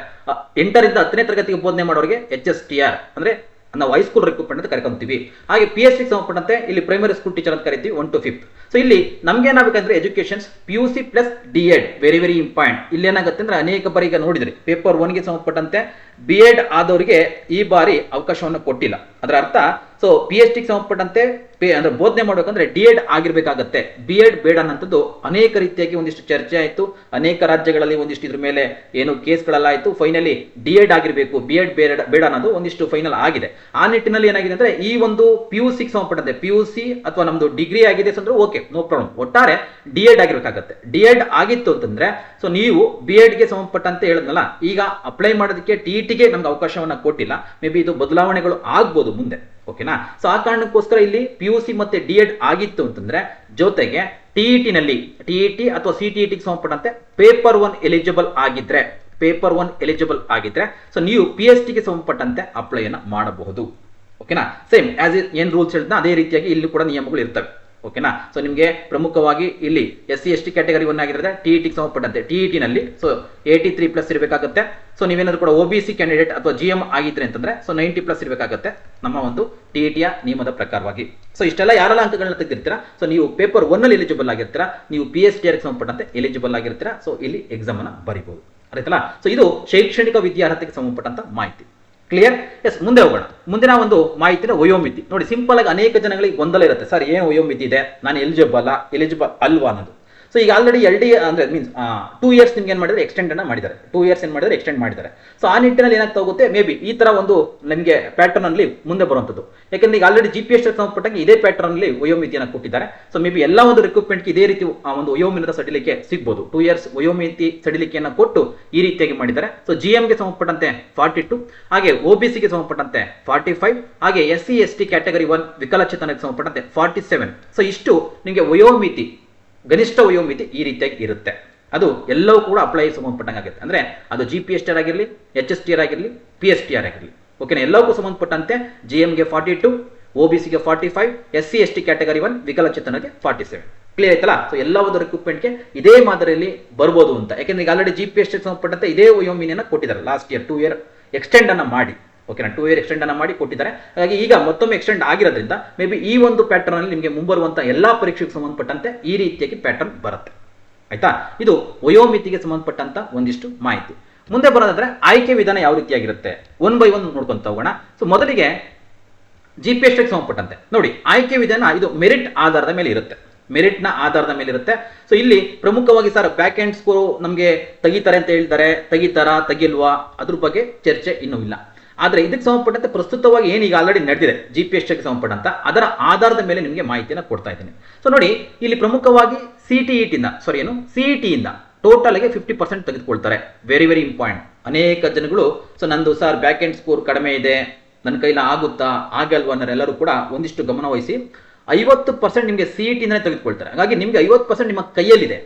ಎಂಟರಿಂದ ಹತ್ತನೇ ತರಗತಿಗೆ ಬೋಧನೆ ಮಾಡೋರಿಗೆ ಎಚ್ ಎಸ್ ಟಿ ಆರ್ ಅಂದ್ರೆ ನಾವು ಹೈಸ್ಕೂಲ್ ರಿಕ್ರೂಟ್ಮೆಂಟ್ ಅಂತ ಕರ್ಕೊಂತೀವಿ. ಹಾಗೆ ಪಿ ಎಸ್ ಸಿ ಸಂಬಂಧಪಟ್ಟಂತೆ ಇಲ್ಲಿ ಪ್ರೈಮರಿ ಸ್ಕೂಲ್ ಟೀಚರ್ ಅಂತ ಕರಿತೀವಿ ಒನ್ ಟು ಫಿಫ್ತ್ ಸೊ ಇಲ್ಲಿ ನಮ್ಗೆ ಏನಾಗಬೇಕಂದ್ರೆ educations P U C plus D Ed very very important ಇಲ್ಲಿ ಏನಾಗುತ್ತೆ ಅಂದ್ರೆ ಅನೇಕ ಬಾರಿ ಈಗ ನೋಡಿದ್ರೆ ಪೇಪರ್ ಒನ್ಗೆ ಸಂಬಂಧಪಟ್ಟಂತೆ ಬಿ ಎಡ್ ಆದವರಿಗೆ ಈ ಬಾರಿ ಅವಕಾಶವನ್ನು ಕೊಟ್ಟಿಲ್ಲ. ಅದರ ಅರ್ಥ ಸೊ ಪಿ ಎಚ್ ಡಿಗೆ ಸಂಬಂಧಪಟ್ಟಂತೆ ಅಂದ್ರೆ ಬೋಧನೆ ಮಾಡಬೇಕಂದ್ರೆ ಡಿ ಎಡ್ ಆಗಿರ್ಬೇಕಾಗತ್ತೆ. ಬಿ ಎಡ್ ಬೇಡ ಅನ್ನೋಂಥದ್ದು ಅನೇಕ ರೀತಿಯಾಗಿ ಒಂದಿಷ್ಟು ಚರ್ಚೆ ಆಯಿತು. ಅನೇಕ ರಾಜ್ಯಗಳಲ್ಲಿ ಒಂದಿಷ್ಟು ಇದ್ರ ಮೇಲೆ ಏನು ಕೇಸ್ಗಳೆಲ್ಲ ಆಯಿತು. ಫೈನಲಿ ಡಿ ಎಡ್ ಆಗಿರಬೇಕು. ಬಿ ಎಡ್ ಬೇಡ ಬೇಡ ಅನ್ನೋದು ಒಂದಿಷ್ಟು ಫೈನಲ್ ಆಗಿದೆ. ಆ ನಿಟ್ಟಿನಲ್ಲಿ ಏನಾಗಿದೆ ಅಂದ್ರೆ ಈ ಒಂದು ಪಿ ಯು ಸಿಗೆ ಸಂಬಂಧಪಟ್ಟಂತೆ ಪಿ ಯು ಸಿ ಅಥವಾ ನಮ್ದು ಡಿಗ್ರಿ ಆಗಿದೆ ಅಂದ್ರೆ ಓಕೆ ನೋ ಪ್ರಾಬ್ಲಮ್ ಒಟ್ಟಾರೆ ಡಿ ಎಡ್ ಆಗಿರ್ಬೇಕಾಗತ್ತೆ. ಡಿ ಎಡ್ ಆಗಿತ್ತು ಅಂತಂದ್ರೆ ಸೊ ನೀವು ಬಿ ಎಡ್ಗೆ ಸಂಬಂಧಪಟ್ಟಂತೆ ಹೇಳಿದ್ನಲ್ಲ, ಈಗ ಅಪ್ಲೈ ಮಾಡೋದಕ್ಕೆ ಟಿ ಇಟಿಗೆ ನಮ್ಗೆ ಅವಕಾಶವನ್ನ ಕೊಟ್ಟಿಲ್ಲ. ಮೇ ಬಿ ಇದು ಬದಲಾವಣೆಗಳು ಆಗ್ಬೋದು ಮುಂದೆ. ಓಕೆನಾ? ಸೊ ಆ ಕಾರಣಕ್ಕೋಸ್ಕರ ಇಲ್ಲಿ ಪಿ ಯು ಸಿ ಮತ್ತೆ ಡಿ ಎಡ್ ಆಗಿತ್ತು ಅಂತಂದ್ರೆ ಜೊತೆಗೆ ಟಿ ಇ ನಲ್ಲಿ ಟಿ ಇ ಟಿ ಅಥವಾ ಸಿ ಟಿ ಟಿಗೆ ಸಂಬಂಧಪಟ್ಟಂತೆ ಪೇಪರ್ ಒನ್ ಎಲಿಜಿಬಲ್ ಆಗಿದ್ರೆ ಪೇಪರ್ ಒನ್ ಎಲಿಜಿಬಲ್ ಆಗಿದ್ರೆ ಸೊ ನೀವು ಪಿ ಎಸ್ ಟಿಗೆ ಸಂಬಂಧಪಟ್ಟಂತೆ ಅಪ್ಲೈಯನ್ನು ಮಾಡಬಹುದು. ಓಕೆನಾ? ಸೇಮ್ ಆಸ್ ಏನ್ ರೂಲ್ಸ್ ಹೇಳ್ತಾ ಅದೇ ರೀತಿಯಾಗಿ ಇಲ್ಲಿ ಕೂಡ ನಿಯಮಗಳು ಇರ್ತವೆ. ಓಕೆನಾ? ಸೊ ನಿಮಗೆ ಪ್ರಮುಖವಾಗಿ ಇಲ್ಲಿ S C S T category one ಆಗಿದ್ರೆ ಟಿ ಇ ಟಿಗೆ ಸಂಬಂಧಪಟ್ಟಂತೆ ಟಿ ಇ ಟಿನಲ್ಲಿ ಸೊ ಏಯ್ಟಿ ತ್ರೀ ಪ್ಲಸ್ ಇರಬೇಕಾಗುತ್ತೆ. ಸೊ ನೀವೇನಾದ್ರು ಕೂಡ ಒ ಬಿ ಸಿ ಕ್ಯಾಂಡಿಡೇಟ್ ಅಥವಾ ಜಿ ಎಂ ಆಗಿದ್ರೆ ಅಂತಂದ್ರೆ ಸೊ ನೈಂಟಿ ಪ್ಲಸ್ ಇರಬೇಕಾಗುತ್ತೆ. ನಮ್ಮ ಒಂದು ಟಿ ಇ ಟಿಯ ನಿಯಮದ ಪ್ರಕಾರವಾಗಿ. ಸೊ ಇಷ್ಟೆಲ್ಲ ಯಾರೆಲ್ಲ ಅಂಕಗಳನ್ನ ತೆಗೆದಿರ್ತೀರಾ? ಸೊ ನೀವು ಪೇಪರ್ ಒನ್ನಲ್ಲಿ ಎಲಿಜಿಬಲ್ ಆಗಿರ್ತೀರಾ? ನೀವು ಪಿ ಎಸ್ ಟಿ ಆರ್ಗೆ ಸಂಬಂಧಪಟ್ಟಂತೆ ಎಲಿಜಿಬಲ್ ಆಗಿರ್ತೀರಾ? ಸೊ ಇಲ್ಲಿ ಎಕ್ಸಾಮ್ ಅನ್ನ ಬರೀಬಹುದು ಆಯ್ತಲ್ಲ? ಸೊ ಇದು ಶೈಕ್ಷಣಿಕ ವಿದ್ಯಾರ್ಹತೆಗೆ ಸಂಬಂಧಪಟ್ಟಂತ ಮಾಹಿತಿ. ಕ್ಲಿಯರ್ ಎಸ್ ಮುಂದೆ ಹೋಗೋಣ. ಮುಂದಿನ ಒಂದು ಮಾಹಿತಿನ ವಯೋಮಿತಿ. ನೋಡಿ ಸಿಂಪಲ್ ಆಗಿ ಅನೇಕ ಜನಗಳಿಗೆ ಗೊಂದಲ ಇರುತ್ತೆ. ಸರ್, ಏನು ವಯೋಮಿತಿ ಇದೆ? ನಾನು ಎಲಿಜಿಬಲ್ ಅಲ್ಲ? ಎಲಿಜಿಬಲ್ ಅಲ್ವಾ ಅನ್ನೋದು. ಸೊ ಈಗ ಆಲ್ರೆಡಿ ಎಲ್ ಡಿ ಅಂದ್ರೆ ಮೀನ್ಸ್ ಟೂ ಇಯರ್ಸ್ ನಿಮ್ಗೆ ಏನು ಮಾಡಿದ್ರೆ ಎಕ್ಸ್ಟೆಂಡ್ ಅನ್ನ ಮಾಡಿದ್ದಾರೆ. ಟೂ ಇಯರ್ಸ್ ಏನು ಮಾಡಿದ್ರೆ ಎಕ್ಸ್ಟೆಂಡ್ ಮಾಡಿದ್ದಾರೆ. ಸೊ ಆ ನಿಟ್ಟಿನಲ್ಲಿ ಏನಾಗ್ತಾ ಹೋಗುತ್ತೆ ಮೇ ಬಿ ಈ ತರ ಒಂದು ನಿಮಗೆ ಪ್ಯಾಟರ್ನ್ ಅಲ್ಲಿ ಮುಂದೆ ಬರುವಂತದ್ದು ಯಾಕಂದ್ರೆ ಈಗ ಆಲ್ರೆಡಿ ಜಿ ಪಿ ಎಸ್ ಸಂಬಂಧಪಟ್ಟಂಗೆ ಇದೇ ಪ್ಯಾಟರ್ನ್ ಅಲ್ಲಿ ವಯೋಮಿತಿಯನ್ನು ಕೊಟ್ಟಿದ್ದಾರೆ. ಸೊ ಮೇ ಬಿ ಎಲ್ಲ ಒಂದು ರಿಕ್ರೂಟ್ಮೆಂಟ್ಗೆ ಇದೇ ರೀತಿ ಆ ಒಂದು ವಯೋಮಿನದ ಸಡಿಲಿಕೆ ಸಿಗ್ಬೋದು. ಟೂ ಇಯರ್ಸ್ ವಯೋಮಿತಿ ಸಡಿಲಿಕೆಯನ್ನು ಕೊಟ್ಟು ಈ ರೀತಿಯಾಗಿ ಮಾಡಿದ್ದಾರೆ. ಸೊ ಜಿ ಗೆ ಸಂಬಂಧಪಟ್ಟಂತೆ ಫಾರ್ಟಿ ಟು ಹಾಗೆ ಒ ಬಿ ಸಿಗೆ ಸಂಬಂಧಪಟ್ಟಂತೆ ಫಾರ್ಟಿ ಫೈವ್ ಹಾಗೆ S C S T category one ವಿಕಲಚೇತನಕ್ಕೆ ಸಂಬಂಧಪಟ್ಟಂತೆ ಫಾರ್ಟಿ ಸೆವೆನ್ ಸೊ ಇಷ್ಟು ನಿಮಗೆ ವಯೋಮಿತಿ ಗನಿಷ್ಠ ವಯೋಮಿತಿ ಈ ರೀತಿಯಾಗಿ ಇರುತ್ತೆ. ಅದು ಎಲ್ಲವೂ ಕೂಡ ಅಪ್ಲೈ ಸಂಬಂಧಪಟ್ಟಂಗೆ ಆಗುತ್ತೆ. ಅಂದ್ರೆ ಅದು G P S T R ಆಗಿರಲಿ ಎಚ್ ಎಸ್ ಟಿ ಆರ್ ಆಗಿರಲಿ ಪಿ ಎಸ್ ಟಿ ಆರ್ ಆಗಿರಲಿ. ಓಕೆನಾ ಎಲ್ಲವಕ್ಕೂ ಸಂಬಂಧಪಟ್ಟಂತೆ ಜಿ ಎಮ್ಗೆ ಫಾರ್ಟಿ ಟು ಒ ಬಿ ಸಿಗೆ forty five S C S T category one ವಿಕಲಚೇತನಕ್ಕೆ forty seven clear ಆಯ್ತಲ್ಲ? ಸೊ ಎಲ್ಲ ಒಂದು ರಿಕ್ರೂಟ್ಮೆಂಟ್ಗೆ ಇದೇ ಮಾದರಿಯಲ್ಲಿ ಬರ್ಬೋದು ಅಂತ. ಯಾಕೆಂದ್ರೆ ಈಗ already G P S T ಸಂಬಂಧಪಟ್ಟಂತೆ ಇದೇ ವಯೋಮಿನಿಯನ್ನು ಕೊಟ್ಟಿದ್ದಾರೆ. Last year two year extend ಅನ್ನ ಮಾಡಿ. ಓಕೆನಾ ಟೂ ಇಯರ್ ಎಕ್ಸ್ಟೆಂಡ್ ಅನ್ನ ಮಾಡಿ ಕೊಟ್ಟಿದ್ದಾರೆ. ಹಾಗಾಗಿ ಈಗ ಮತ್ತೊಮ್ಮೆ ಎಕ್ಸ್ಟೆಂಡ್ ಆಗಿರೋದ್ರಿಂದ ಮೇ ಬಿ ಈ ಒಂದು ಪ್ಯಾಟರ್ನ್ ಅಲ್ಲಿ ನಿಮಗೆ ಮುಂಬರುವಂತ ಎಲ್ಲಾ ಪರೀಕ್ಷೆಗೆ ಸಂಬಂಧಪಟ್ಟಂತೆ ಈ ರೀತಿಯಾಗಿ ಪ್ಯಾಟರ್ನ್ ಬರುತ್ತೆ. ಆಯ್ತಾ? ಇದು ವಯೋಮಿತಿಗೆ ಸಂಬಂಧಪಟ್ಟಂತ ಒಂದಿಷ್ಟು ಮಾಹಿತಿ. ಮುಂದೆ ಬರೋದಾದ್ರೆ ಆಯ್ಕೆ ವಿಧಾನ ಯಾವ ರೀತಿಯಾಗಿರುತ್ತೆ? ಒನ್ ಬೈ ಒನ್ ನೋಡ್ಕೊಂತ ಹೋಗೋಣ. ಸೊ ಮೊದಲಿಗೆ ಜಿ ಪಿ ಎಸ್ ಸಂಬಂಧಪಟ್ಟಂತೆ. ನೋಡಿ, ಆಯ್ಕೆ ವಿಧಾನ ಇದು ಮೆರಿಟ್ ಆಧಾರದ ಮೇಲೆ ಇರುತ್ತೆ. ಮೆರಿಟ್ನ ಆಧಾರದ ಮೇಲೆ ಇರುತ್ತೆ. ಸೊ ಇಲ್ಲಿ ಪ್ರಮುಖವಾಗಿ ಸರ್ ಬ್ಯಾಕ್ ಎಂಡ್ ಸ್ಕೋರ್ ನಮಗೆ ತೆಗಿತಾರೆ ಅಂತ ಹೇಳ್ತಾರೆ ತೆಗಿತಾರಾ, ತೆಗಿಲ್ವಾ? ಅದ್ರ ಬಗ್ಗೆ ಚರ್ಚೆ ಇನ್ನೂ ಇಲ್ಲ. ಆದ್ರೆ ಇದಕ್ಕೆ ಸಂಬಂಧಪಟ್ಟಂತೆ ಪ್ರಸ್ತುತವಾಗಿ ಏನೀಗ ಆಲ್ರೆಡಿ ನಡೆದಿದೆ ಜಿ ಪಿ ಎಸ್ ಸಂಬಂಧಪಟ್ಟಂತ, ಅದರ ಆಧಾರದ ಮೇಲೆ ನಿಮಗೆ ಮಾಹಿತಿಯನ್ನು ಕೊಡ್ತಾ ಇದ್ದೀನಿ. ಸೊ ನೋಡಿ, ಇಲ್ಲಿ ಪ್ರಮುಖವಾಗಿ ಸಿ ಟಿ ಇಂದ ಸಾರಿ ಏನು? ಸಿ ಇಂದ ಟೋಟಲ್ ಆಗಿ ಫಿಫ್ಟಿ ಪರ್ಸೆಂಟ್ ತೆಗೆದುಕೊಳ್ತಾರೆ. ವೆರಿ ವೆರಿ ಇಂಪಾರ್ಟೆಂಟ್ ಅನೇಕ ಜನಗಳು ಸೊ ನಂದು ಸರ್ ಬ್ಯಾಕ್ ಎಂಡ್ ಸ್ಕೋರ್ ಕಡಿಮೆ ಇದೆ, ನನ್ನ ಕೈಲ ಆಗುತ್ತಾ ಆಗಲ್ವಾ ಅನ್ನೋರೆಲ್ಲರೂ ಕೂಡ ಒಂದಿಷ್ಟು ಗಮನ ವಹಿಸಿ ಐವತ್ತು ಪರ್ಸೆಂಟ್ ನಿಮಗೆ ಸಿ ಟಿನೇ ತೆಗೆದುಕೊಳ್ತಾರೆ. ಹಾಗಾಗಿ ನಿಮಗೆ ಐವತ್ತು ಪರ್ಸೆಂಟ್ ನಿಮ್ಮ ಕೈಯಲ್ಲಿದೆ.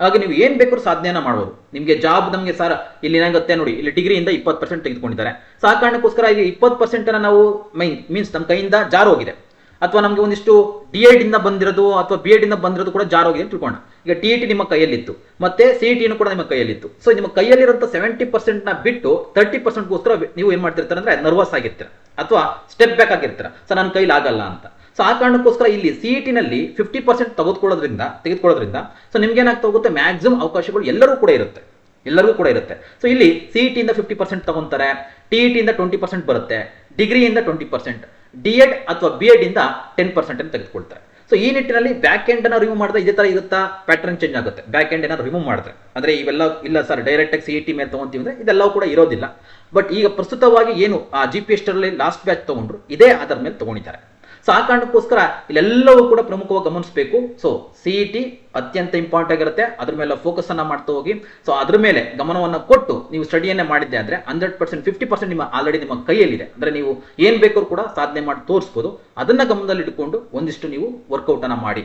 ಹಾಗೆ ನೀವು ಏನು ಬೇಕಾದ್ರೂ ಸಾಧನೆಯನ್ನ ಮಾಡಬಹುದು ನಿಮಗೆ ಜಾಬ್ ನಮಗೆ ಸರ್ ಇಲ್ಲಿ ಏನಾಗುತ್ತೆ ನೋಡಿ, ಇಲ್ಲಿ ಡಿಗ್ರಿಯಿಂದ ಇಪ್ಪತ್ತು ಪರ್ಸೆಂಟ್ ತೆಗೆದುಕೊಂಡಿದ್ದಾರೆ. ಸಾಕಾರಣಕ್ಕೋಸ್ಕರ ಈಗ ಇಪ್ಪತ್ತು ಪರ್ಸೆಂಟನ್ನು ನಾವು ಮೈನ್ ಮೀನ್ಸ್ ನಮ್ಮ ಕೈಯಿಂದ ಜಾರು ಹೋಗಿದೆ ಅಥವಾ ನಮಗೆ ಒಂದಿಷ್ಟು ಡಿ ಎಡ್ ಇಂದ ಬಂದಿರೋದು ಅಥವಾ ಬಿ ಎಡ್ ಇಂದ ಬಂದಿರೋದು ಕೂಡ ಜಾರು ಹೋಗಿದೆ ತಿಳ್ಕೊಂಡ ಈಗ ಟಿ ಟಿ ನಿಮ್ಮ ಕೈಯಲ್ಲಿತ್ತು, ಮತ್ತೆ ಸಿ ಇ ಟಿನೂ ಕೂಡ ನಿಮ್ಮ ಕೈಯಲ್ಲಿತ್ತು. ಸೊ ನಿಮ್ಮ ಕೈಯಲ್ಲಿರುವಂಥ ಸೆವೆಂಟಿ ಪರ್ಸೆಂಟ್ನ ಬಿಟ್ಟು ತರ್ಟಿ ಪರ್ಸೆಂಟ್ಗೋಸ್ಕರ ನೀವು ಏನ್ ಮಾಡ್ತಿರ್ತಾರೆ ಅಂದ್ರೆ ನರ್ವಸ್ ಆಗಿರ್ತೀರ. ಅಥವಾ ಸ್ಟೆಪ್ ಬ್ಯಾಕ್ ಆಗಿರ್ತೀರ. ಸೊ ನನ್ನ ಕೈಲಿ ಆಗಲ್ಲ ಅಂತ. ಸೊ ಆ ಕಾರಣಕ್ಕೋಸ್ಕರ ಇಲ್ಲಿ ಸಿ ಇ ಟಿನಲ್ಲಿ ಫಿಫ್ಟಿ ಪರ್ಸೆಂಟ್ ತೆಗೆದುಕೊಳ್ಳೋದ್ರಿಂದ ತೆಗೆದುಕೊಳ್ಳೋದ್ರಿಂದ ಸೊ ನಿಮ್ಗೆ ಏನಾಗ್ತಾ ಹೋಗುತ್ತೆ? ಮ್ಯಾಕ್ಸಿಮಮ್ ಅವಕಾಶಗಳು ಎಲ್ಲರೂ ಕೂಡ ಇರುತ್ತೆ. ಎಲ್ಲರಿಗೂ ಕೂಡ ಇರುತ್ತೆ. ಸೊ ಇಲ್ಲಿ ಸಿ ಇ ಟಿಯಿಂದ ಫಿಫ್ಟಿ ಪರ್ಸೆಂಟ್ ತಗೊಂತಾರೆ ಟಿ ಇ ಟಿಯಿಂದ ಟ್ವೆಂಟಿ ಪರ್ಸೆಂಟ್ ಬರುತ್ತೆ ಡಿಗ್ರಿಯಿಂದ ಟ್ವೆಂಟಿ ಪರ್ಸೆಂಟ್ ಡಿ ಎಡ್ ಅಥವಾ ಬಿ ಎಡ್ ಇಂದ ಟೆನ್ ಪರ್ಸೆಂಟ್ ಅಂತ ತೆಗೆದುಕೊಳ್ತಾರೆ. ಸೊ ಈ ನಿಟ್ಟಿನಲ್ಲಿ ಬ್ಯಾಕ್ ಎಂಡ್ ಅನ್ನು ರಿಮೂವ್ ಮಾಡಿದ್ರೆ ಇದೇ ತರ ಇರುತ್ತಾ? ಪ್ಯಾಟರ್ನ್ ಚೇಂಜ್ ಆಗುತ್ತೆ. ಬ್ಯಾಕ್ ಎಂಡ್ ಏನಾದ್ರು ರಿಮೂವ್ ಮಾಡಿದ್ರೆ. ಅಂದ್ರೆ ಇವೆಲ್ಲ ಇಲ್ಲ ಸರ್ ಡೈರೆಕ್ಟ್ ಆಗಿ ಸಿ ಇ ಟಿ ಮೇಲೆ ತಗೊಂತೀವಿ ಅಂದ್ರೆ ಇದೆಲ್ಲವೂ ಕೂಡ ಇರೋದಿಲ್ಲ. ಬಟ್ ಈಗ ಪ್ರಸ್ತುತವಾಗಿ ಏನು, ಆ ಜಿ ಪಿ ಎಸ್ಟರಲ್ಲಿ ಲಾಸ್ಟ್ ಬ್ಯಾಚ್ ತಗೊಂಡ್ರು, ಇದೇ ಅದರ ಮೇಲೆ ತಗೊಂಡಿದ್ದಾರೆ. ಸೊ ಆ ಕಾರಣಕ್ಕೋಸ್ಕರ ಇಲ್ಲೆಲ್ಲವೂ ಕೂಡ ಪ್ರಮುಖವಾಗಿ ಗಮನಿಸಬೇಕು. ಸೊ ಸಿ ಇ ಟಿ ಅತ್ಯಂತ ಇಂಪಾರ್ಟೆಂಟ್ ಆಗಿರುತ್ತೆ. ಅದ್ರ ಮೇಲೆ ಫೋಕಸ್ ಅನ್ನ ಮಾಡ್ತಾ ಹೋಗಿ. ಸೊ ಅದ್ರ ಮೇಲೆ ಗಮನವನ್ನು ಕೊಟ್ಟು ನೀವು ಸ್ಟಡಿಯನ್ನೇ ಮಾಡಿದ್ದೆ ಅಂದ್ರೆ ಹಂಡ್ರೆಡ್ ಪರ್ಸೆಂಟ್ ಫಿಫ್ಟಿ ಪರ್ಸೆಂಟ್ ನಿಮ್ಮ ಆಲ್ರೆಡಿ ನಿಮ್ಮ ಕೈಯಲ್ಲಿದೆ. ಅಂದ್ರೆ ನೀವು ಏನ್ ಬೇಕಾದ್ರೂ ಕೂಡ ಸಾಧನೆ ಮಾಡಿ ತೋರಿಸ್ಬೋದು. ಅದನ್ನ ಗಮನದಲ್ಲಿ ಇಟ್ಕೊಂಡು ಒಂದಿಷ್ಟು ನೀವು ವರ್ಕೌಟ್ ಅನ್ನ ಮಾಡಿ.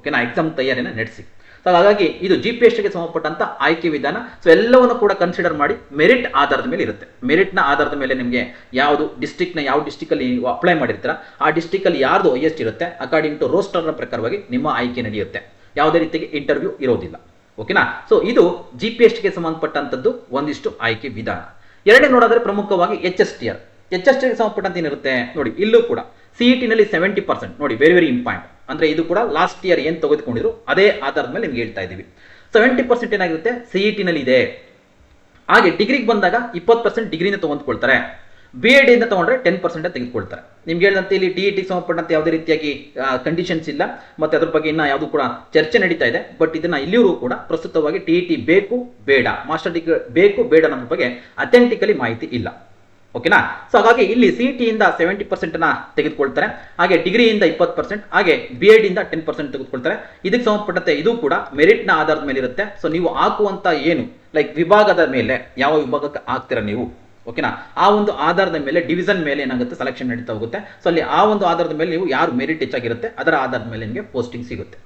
ಓಕೆನಾ ಎಕ್ಸಾಮ್ ತಯಾರಿನ ನಡೆಸಿ. ಸೊ ಹಾಗಾಗಿ ಇದು ಜಿ ಪಿ ಎಸ್ಗೆ ಸಂಬಂಧಪಟ್ಟಂತ ಆಯ್ಕೆ ವಿಧಾನ. ಸೊ ಎಲ್ಲವನ್ನು ಕೂಡ ಕನ್ಸಿಡರ್ ಮಾಡಿ ಮೆರಿಟ್ ಆಧಾರದ ಮೇಲೆ ಇರುತ್ತೆ. ಮೆರಿಟ್ನ ಆಧಾರದ ಮೇಲೆ ನಿಮಗೆ ಯಾವುದು ಡಿಸ್ಟಿಕ್ನ ಯಾವ ಡಿಸ್ಟಿಕಲ್ಲಿ ನೀವು ಅಪ್ಲೈ ಮಾಡಿರ್ತೀರ, ಆ ಡಿಸ್ಟಿಕಲ್ಲಿ ಯಾರ್ದು ಹೈಯೆಸ್ಟ್ ಇರುತ್ತೆ ಅಕಾರ್ಡಿಂಗ್ ಟು ರೋಸ್ಟರ್ ಪ್ರಕಾರವಾಗಿ ನಿಮ್ಮ ಆಯ್ಕೆ ನಡೆಯುತ್ತೆ. ಯಾವುದೇ ರೀತಿಗೆ ಇಂಟರ್ವ್ಯೂ ಇರೋದಿಲ್ಲ. ಓಕೆನಾ ಸೊ ಇದು ಜಿ ಪಿ ಎಸ್ ಸಂಬಂಧಪಟ್ಟಂಥದ್ದು ಒಂದಿಷ್ಟು ಆಯ್ಕೆ ವಿಧಾನ. ಎರಡನೇ ನೋಡೋದ್ರೆ ಪ್ರಮುಖವಾಗಿ H S T R H S T ಸಂಬಂಧಪಟ್ಟಂತ ಏನಿರುತ್ತೆ? ನೋಡಿ, ಇಲ್ಲೂ ಕೂಡ ಸಿಇಟಿನಲ್ಲಿ ಸೆವೆಂಟಿ ಪರ್ಸೆಂಟ್ ನೋಡಿ ವೆರಿ ವೆರಿ ಇಂಪಾರ್ಟೆಂಟ್ ಅಂದ್ರೆ ಇದು ಕೂಡ ಲಾಸ್ಟ್ ಇಯರ್ ಏನು ತೆಗೆದುಕೊಂಡಿದ್ರು? ಅದೇ ಆಧಾರದ ಮೇಲೆ ನಿಮ್ಗೆ ಹೇಳ್ತಾ ಇದ್ದೀವಿ. ಸೆವೆಂಟಿ ಪರ್ಸೆಂಟ್ ಏನಾಗಿರುತ್ತೆ? ಸಿ ಇ ಟಿನಲ್ಲಿ ಇದೆ. ಹಾಗೆ ಡಿಗ್ರಿಗೆ ಬಂದಾಗ ಇಪ್ಪತ್ತು ಪರ್ಸೆಂಟ್ ಡಿಗ್ರಿನ ತಗೊಂಡ್ಕೊಳ್ತಾರೆ. ಬಿ ಎಡ್ ಇಂದ ತಗೊಂಡ್ರೆ ಟೆನ್ ಪರ್ಸೆಂಟ್ ತೆಗೆದುಕೊಳ್ತಾರೆ. ನಿಮ್ಗೆ ಹೇಳಿದಂತೆ ಇಲ್ಲಿ ಟಿ ಇ ಟಿ ಸಂಬಂಧಪಟ್ಟಂತೆ ಯಾವುದೇ ರೀತಿಯಾಗಿ ಕಂಡೀಷನ್ಸ್ ಇಲ್ಲ. ಮತ್ತೆ ಅದ್ರ ಬಗ್ಗೆ ಇನ್ನೂ ಯಾವುದು ಕೂಡ ಚರ್ಚೆ ನಡೀತಾ ಇದೆ. ಬಟ್ ಇದನ್ನ ಇಲ್ಲಿಯೂ ಕೂಡ ಪ್ರಸ್ತುತವಾಗಿ ಟಿ ಇ ಟಿ ಬೇಕು, ಬೇಡ. ಮಾಸ್ಟರ್ ಡಿಗ್ರಿ ಬೇಕು, ಬೇಡ ನಮ್ಮ ಬಗ್ಗೆ ಅಥೆಂಟಿಕಲಿ ಮಾಹಿತಿ ಇಲ್ಲ. ಓಕೆನಾ? ಸೊ ಹಾಗಾಗಿ ಇಲ್ಲಿ ಸಿ ಟಿಯಿಂದ ಸೆವೆಂಟಿ ಪರ್ಸೆಂಟ್ನ ತೆಗೆದುಕೊಳ್ತಾರೆ, ಹಾಗೆ ಡಿಗ್ರಿಯಿಂದ ಇಪ್ಪತ್ತು ಪರ್ಸೆಂಟ್ ಹಾಗೆ ಬಿ ಎಡ್ ಇಂದ ಟೆನ್ ಪರ್ಸೆಂಟ್ ತೆಗೆದುಕೊಳ್ತಾರೆ. ಇದಕ್ಕೆ ಸಂಬಂಧಪಟ್ಟಂತೆ ಇದು ಕೂಡ ಮೆರಿಟ್ನ ಆಧಾರದ ಮೇಲೆ ಇರುತ್ತೆ ಸೊ ನೀವು ಹಾಕುವಂತ ಏನು? ಲೈಕ್ ವಿಭಾಗದ ಮೇಲೆ, ಯಾವ ವಿಭಾಗಕ್ಕೆ ಹಾಕ್ತೀರಾ ನೀವು? ಓಕೆನಾ? ಆ ಒಂದು ಆಧಾರದ ಮೇಲೆ ಡಿವಿಷನ್ ಮೇಲೆ ಏನಾಗುತ್ತೆ? ಸೆಲೆಕ್ಷನ್ ನಡೀತಾ ಹೋಗುತ್ತೆ. ಸೊ ಅಲ್ಲಿ ಆ ಒಂದು ಆಧಾರದ ಮೇಲೆ ನೀವು ಯಾರು ಮೆರಿಟ್ ಹೆಚ್ಚಾಗಿರುತ್ತೆ? ಅದರ ಆಧಾರದ ಮೇಲೆ ನಿಮಗೆ ಪೋಸ್ಟಿಂಗ್ ಸಿಗುತ್ತೆ.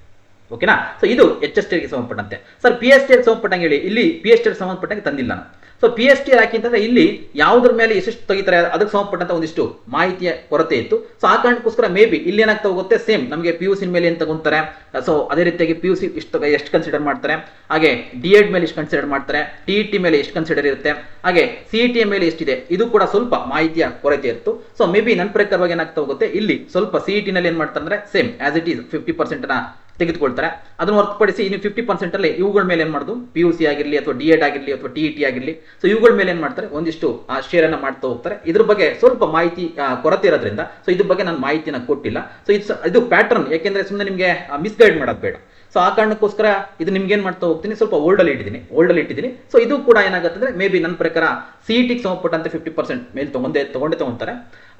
ಓಕೆನಾ? ಸೊ ಇದು ಎಚ್ ಎಸ್ ಟಿಗೆ ಸಂಬಂಧಪಟ್ಟಂತೆ. ಸರ್ ಪಿ ಎಸ್ ಟಿ ಸಂಬಂಧಪಟ್ಟಂಗೆ ಹೇಳಿ. ಇಲ್ಲಿ ಪಿ ಎಸ್ ಟಿ ಸಂಬಂಧಪಟ್ಟಂಗೆ ತಂದಿಲ್ಲ ನಾನು. ಸೊ ಪಿ ಎಸ್ ಟಿ ಯಾಕೆ ಅಂತಂದ್ರೆ ಇಲ್ಲಿ ಯಾವುದ್ರ ಮೇಲೆ ಎಷ್ಟೆಷ್ಟು ತೆಗಿತಾರೆ, ಅದಕ್ಕೆ ಸಂಬಂಧಪಟ್ಟಂತ ಒಂದಿಷ್ಟು ಮಾಹಿತಿಯ ಕೊರತೆ ಇತ್ತು. ಸೊ ಆ ಕಾರಣಕ್ಕೋಸ್ಕರ ಮೇ ಬಿ ಇಲ್ಲಿ ಏನಾಗ್ತಾ ಹೋಗುತ್ತೆ ಸೇಮ್ ನಮಗೆ ಪಿ ಯು ಸಿನ ಮೇಲೆ ಏನು ತಗೊಂತಾರೆ. ಸೊ ಅದೇ ರೀತಿಯಾಗಿ ಪಿ ಯು ಸಿ ಇಷ್ಟು ಎಷ್ಟು ಕನ್ಸಿಡರ್ ಮಾಡ್ತಾರೆ. ಹಾಗೆ ಡಿ ಎಡ್ ಮೇಲೆ ಎಷ್ಟು ಕನ್ಸಿಡರ್ ಮಾಡ್ತಾರೆ. ಟಿ ಇ ಟಿ ಮೇಲೆ ಎಷ್ಟು ಕನ್ಸಿಡರ್ ಇರುತ್ತೆ. ಹಾಗೆ ಸಿ ಟಿ ಮೇಲೆ ಎಷ್ಟಿದೆ, ಇದು ಕೂಡ ಸ್ವಲ್ಪ ಮಾಹಿತಿಯ ಕೊರತೆ ಇತ್ತು. ಸೊ ಮೇ ಬಿ ನನ್ನ ಪ್ರಕಾರವಾಗಿ ಏನಾಗ್ತಾ ಹೋಗುತ್ತೆ, ಇಲ್ಲಿ ಸ್ವಲ್ಪ ಸಿ ಇ ಟಿನಲ್ಲಿ ಏನು ಮಾಡ್ತಾರೆ ಅಂದ್ರೆ same as it is fifty ಪರ್ಸೆಂಟ್ನ ತೆಗೆದುಕೊಳ್ತಾರೆ. ಅದನ್ನು ಹೊರತುಪಡಿಸಿ ಇನ್ನು ಫಿಫ್ಟಿ ಪರ್ಸೆಂಟ್ ಅಲ್ಲಿ ಇವುಗಳ ಮೇಲೆ ಏನ್ ಮಾಡೋದು? ಪಿ ಯು ಸಿ ಆಗಿರಲಿ ಅಥವಾ ಡಿ ಎಡ್ ಆಗಿರಲಿ ಅಥವಾ ಟಿ ಇ ಟಿ ಆಗಿರಲಿ. ಸೊ ಇವುಗಳ ಮೇಲೆ ಏನ್ ಮಾಡ್ತಾರೆ? ಒಂದಿಷ್ಟು, ಆ ಶೇರ್ ಅನ್ನ ಮಾಡ್ತಾ ಹೋಗ್ತಾರೆ. ಇದ್ರ ಬಗ್ಗೆ ಸ್ವಲ್ಪ ಮಾಹಿತಿ ಕೊರತೆ ಇರೋದ್ರಿಂದ ಸೊ ಇದ್ರ ಬಗ್ಗೆ ನಾನು ಮಾಹಿತಿನ ಕೊಟ್ಟಿಲ್ಲ. ಸೊ ಇದು ಇದು ಪ್ಯಾಟರ್ನ್ ಯಾಕೆಂದ್ರೆ ಸುಮ್ಮನೆ ನಿಮಗೆ ಮಿಸ್ಗೈಡ್ ಮಾಡೋದು ಬೇಡ. ಸೊ ಆ ಕಾರಣಕ್ಕೋಸ್ಕರ ಇದು ನಿಮ್ಗೇನು ಮಾಡ್ತಾ ಹೋಗ್ತೀನಿ? ಸ್ವಲ್ಪ ಓಲ್ಡಲ್ಲಿ ಇಟ್ಟಿದ್ದೀನಿ. ಓಲ್ಡಲ್ಲಿ ಇಟ್ಟಿದ್ದೀನಿ. ಸೊ ಇದು ಕೂಡ ಏನಾಗುತ್ತೆ ಅಂದ್ರೆ ಮೇ ಬಿ ನನ್ನ ಪ್ರಕಾರ ಸಿ ಟಿಗೆ ಸಂಬಂಧಪಟ್ಟಂತೆ ಫಿಫ್ಟಿ ಪರ್ಸೆಂಟ್ ಮೇಲೆ ತಗೊಂಡೇ ತಗೊಂಡೇ ತಗೊಂತಾರೆ.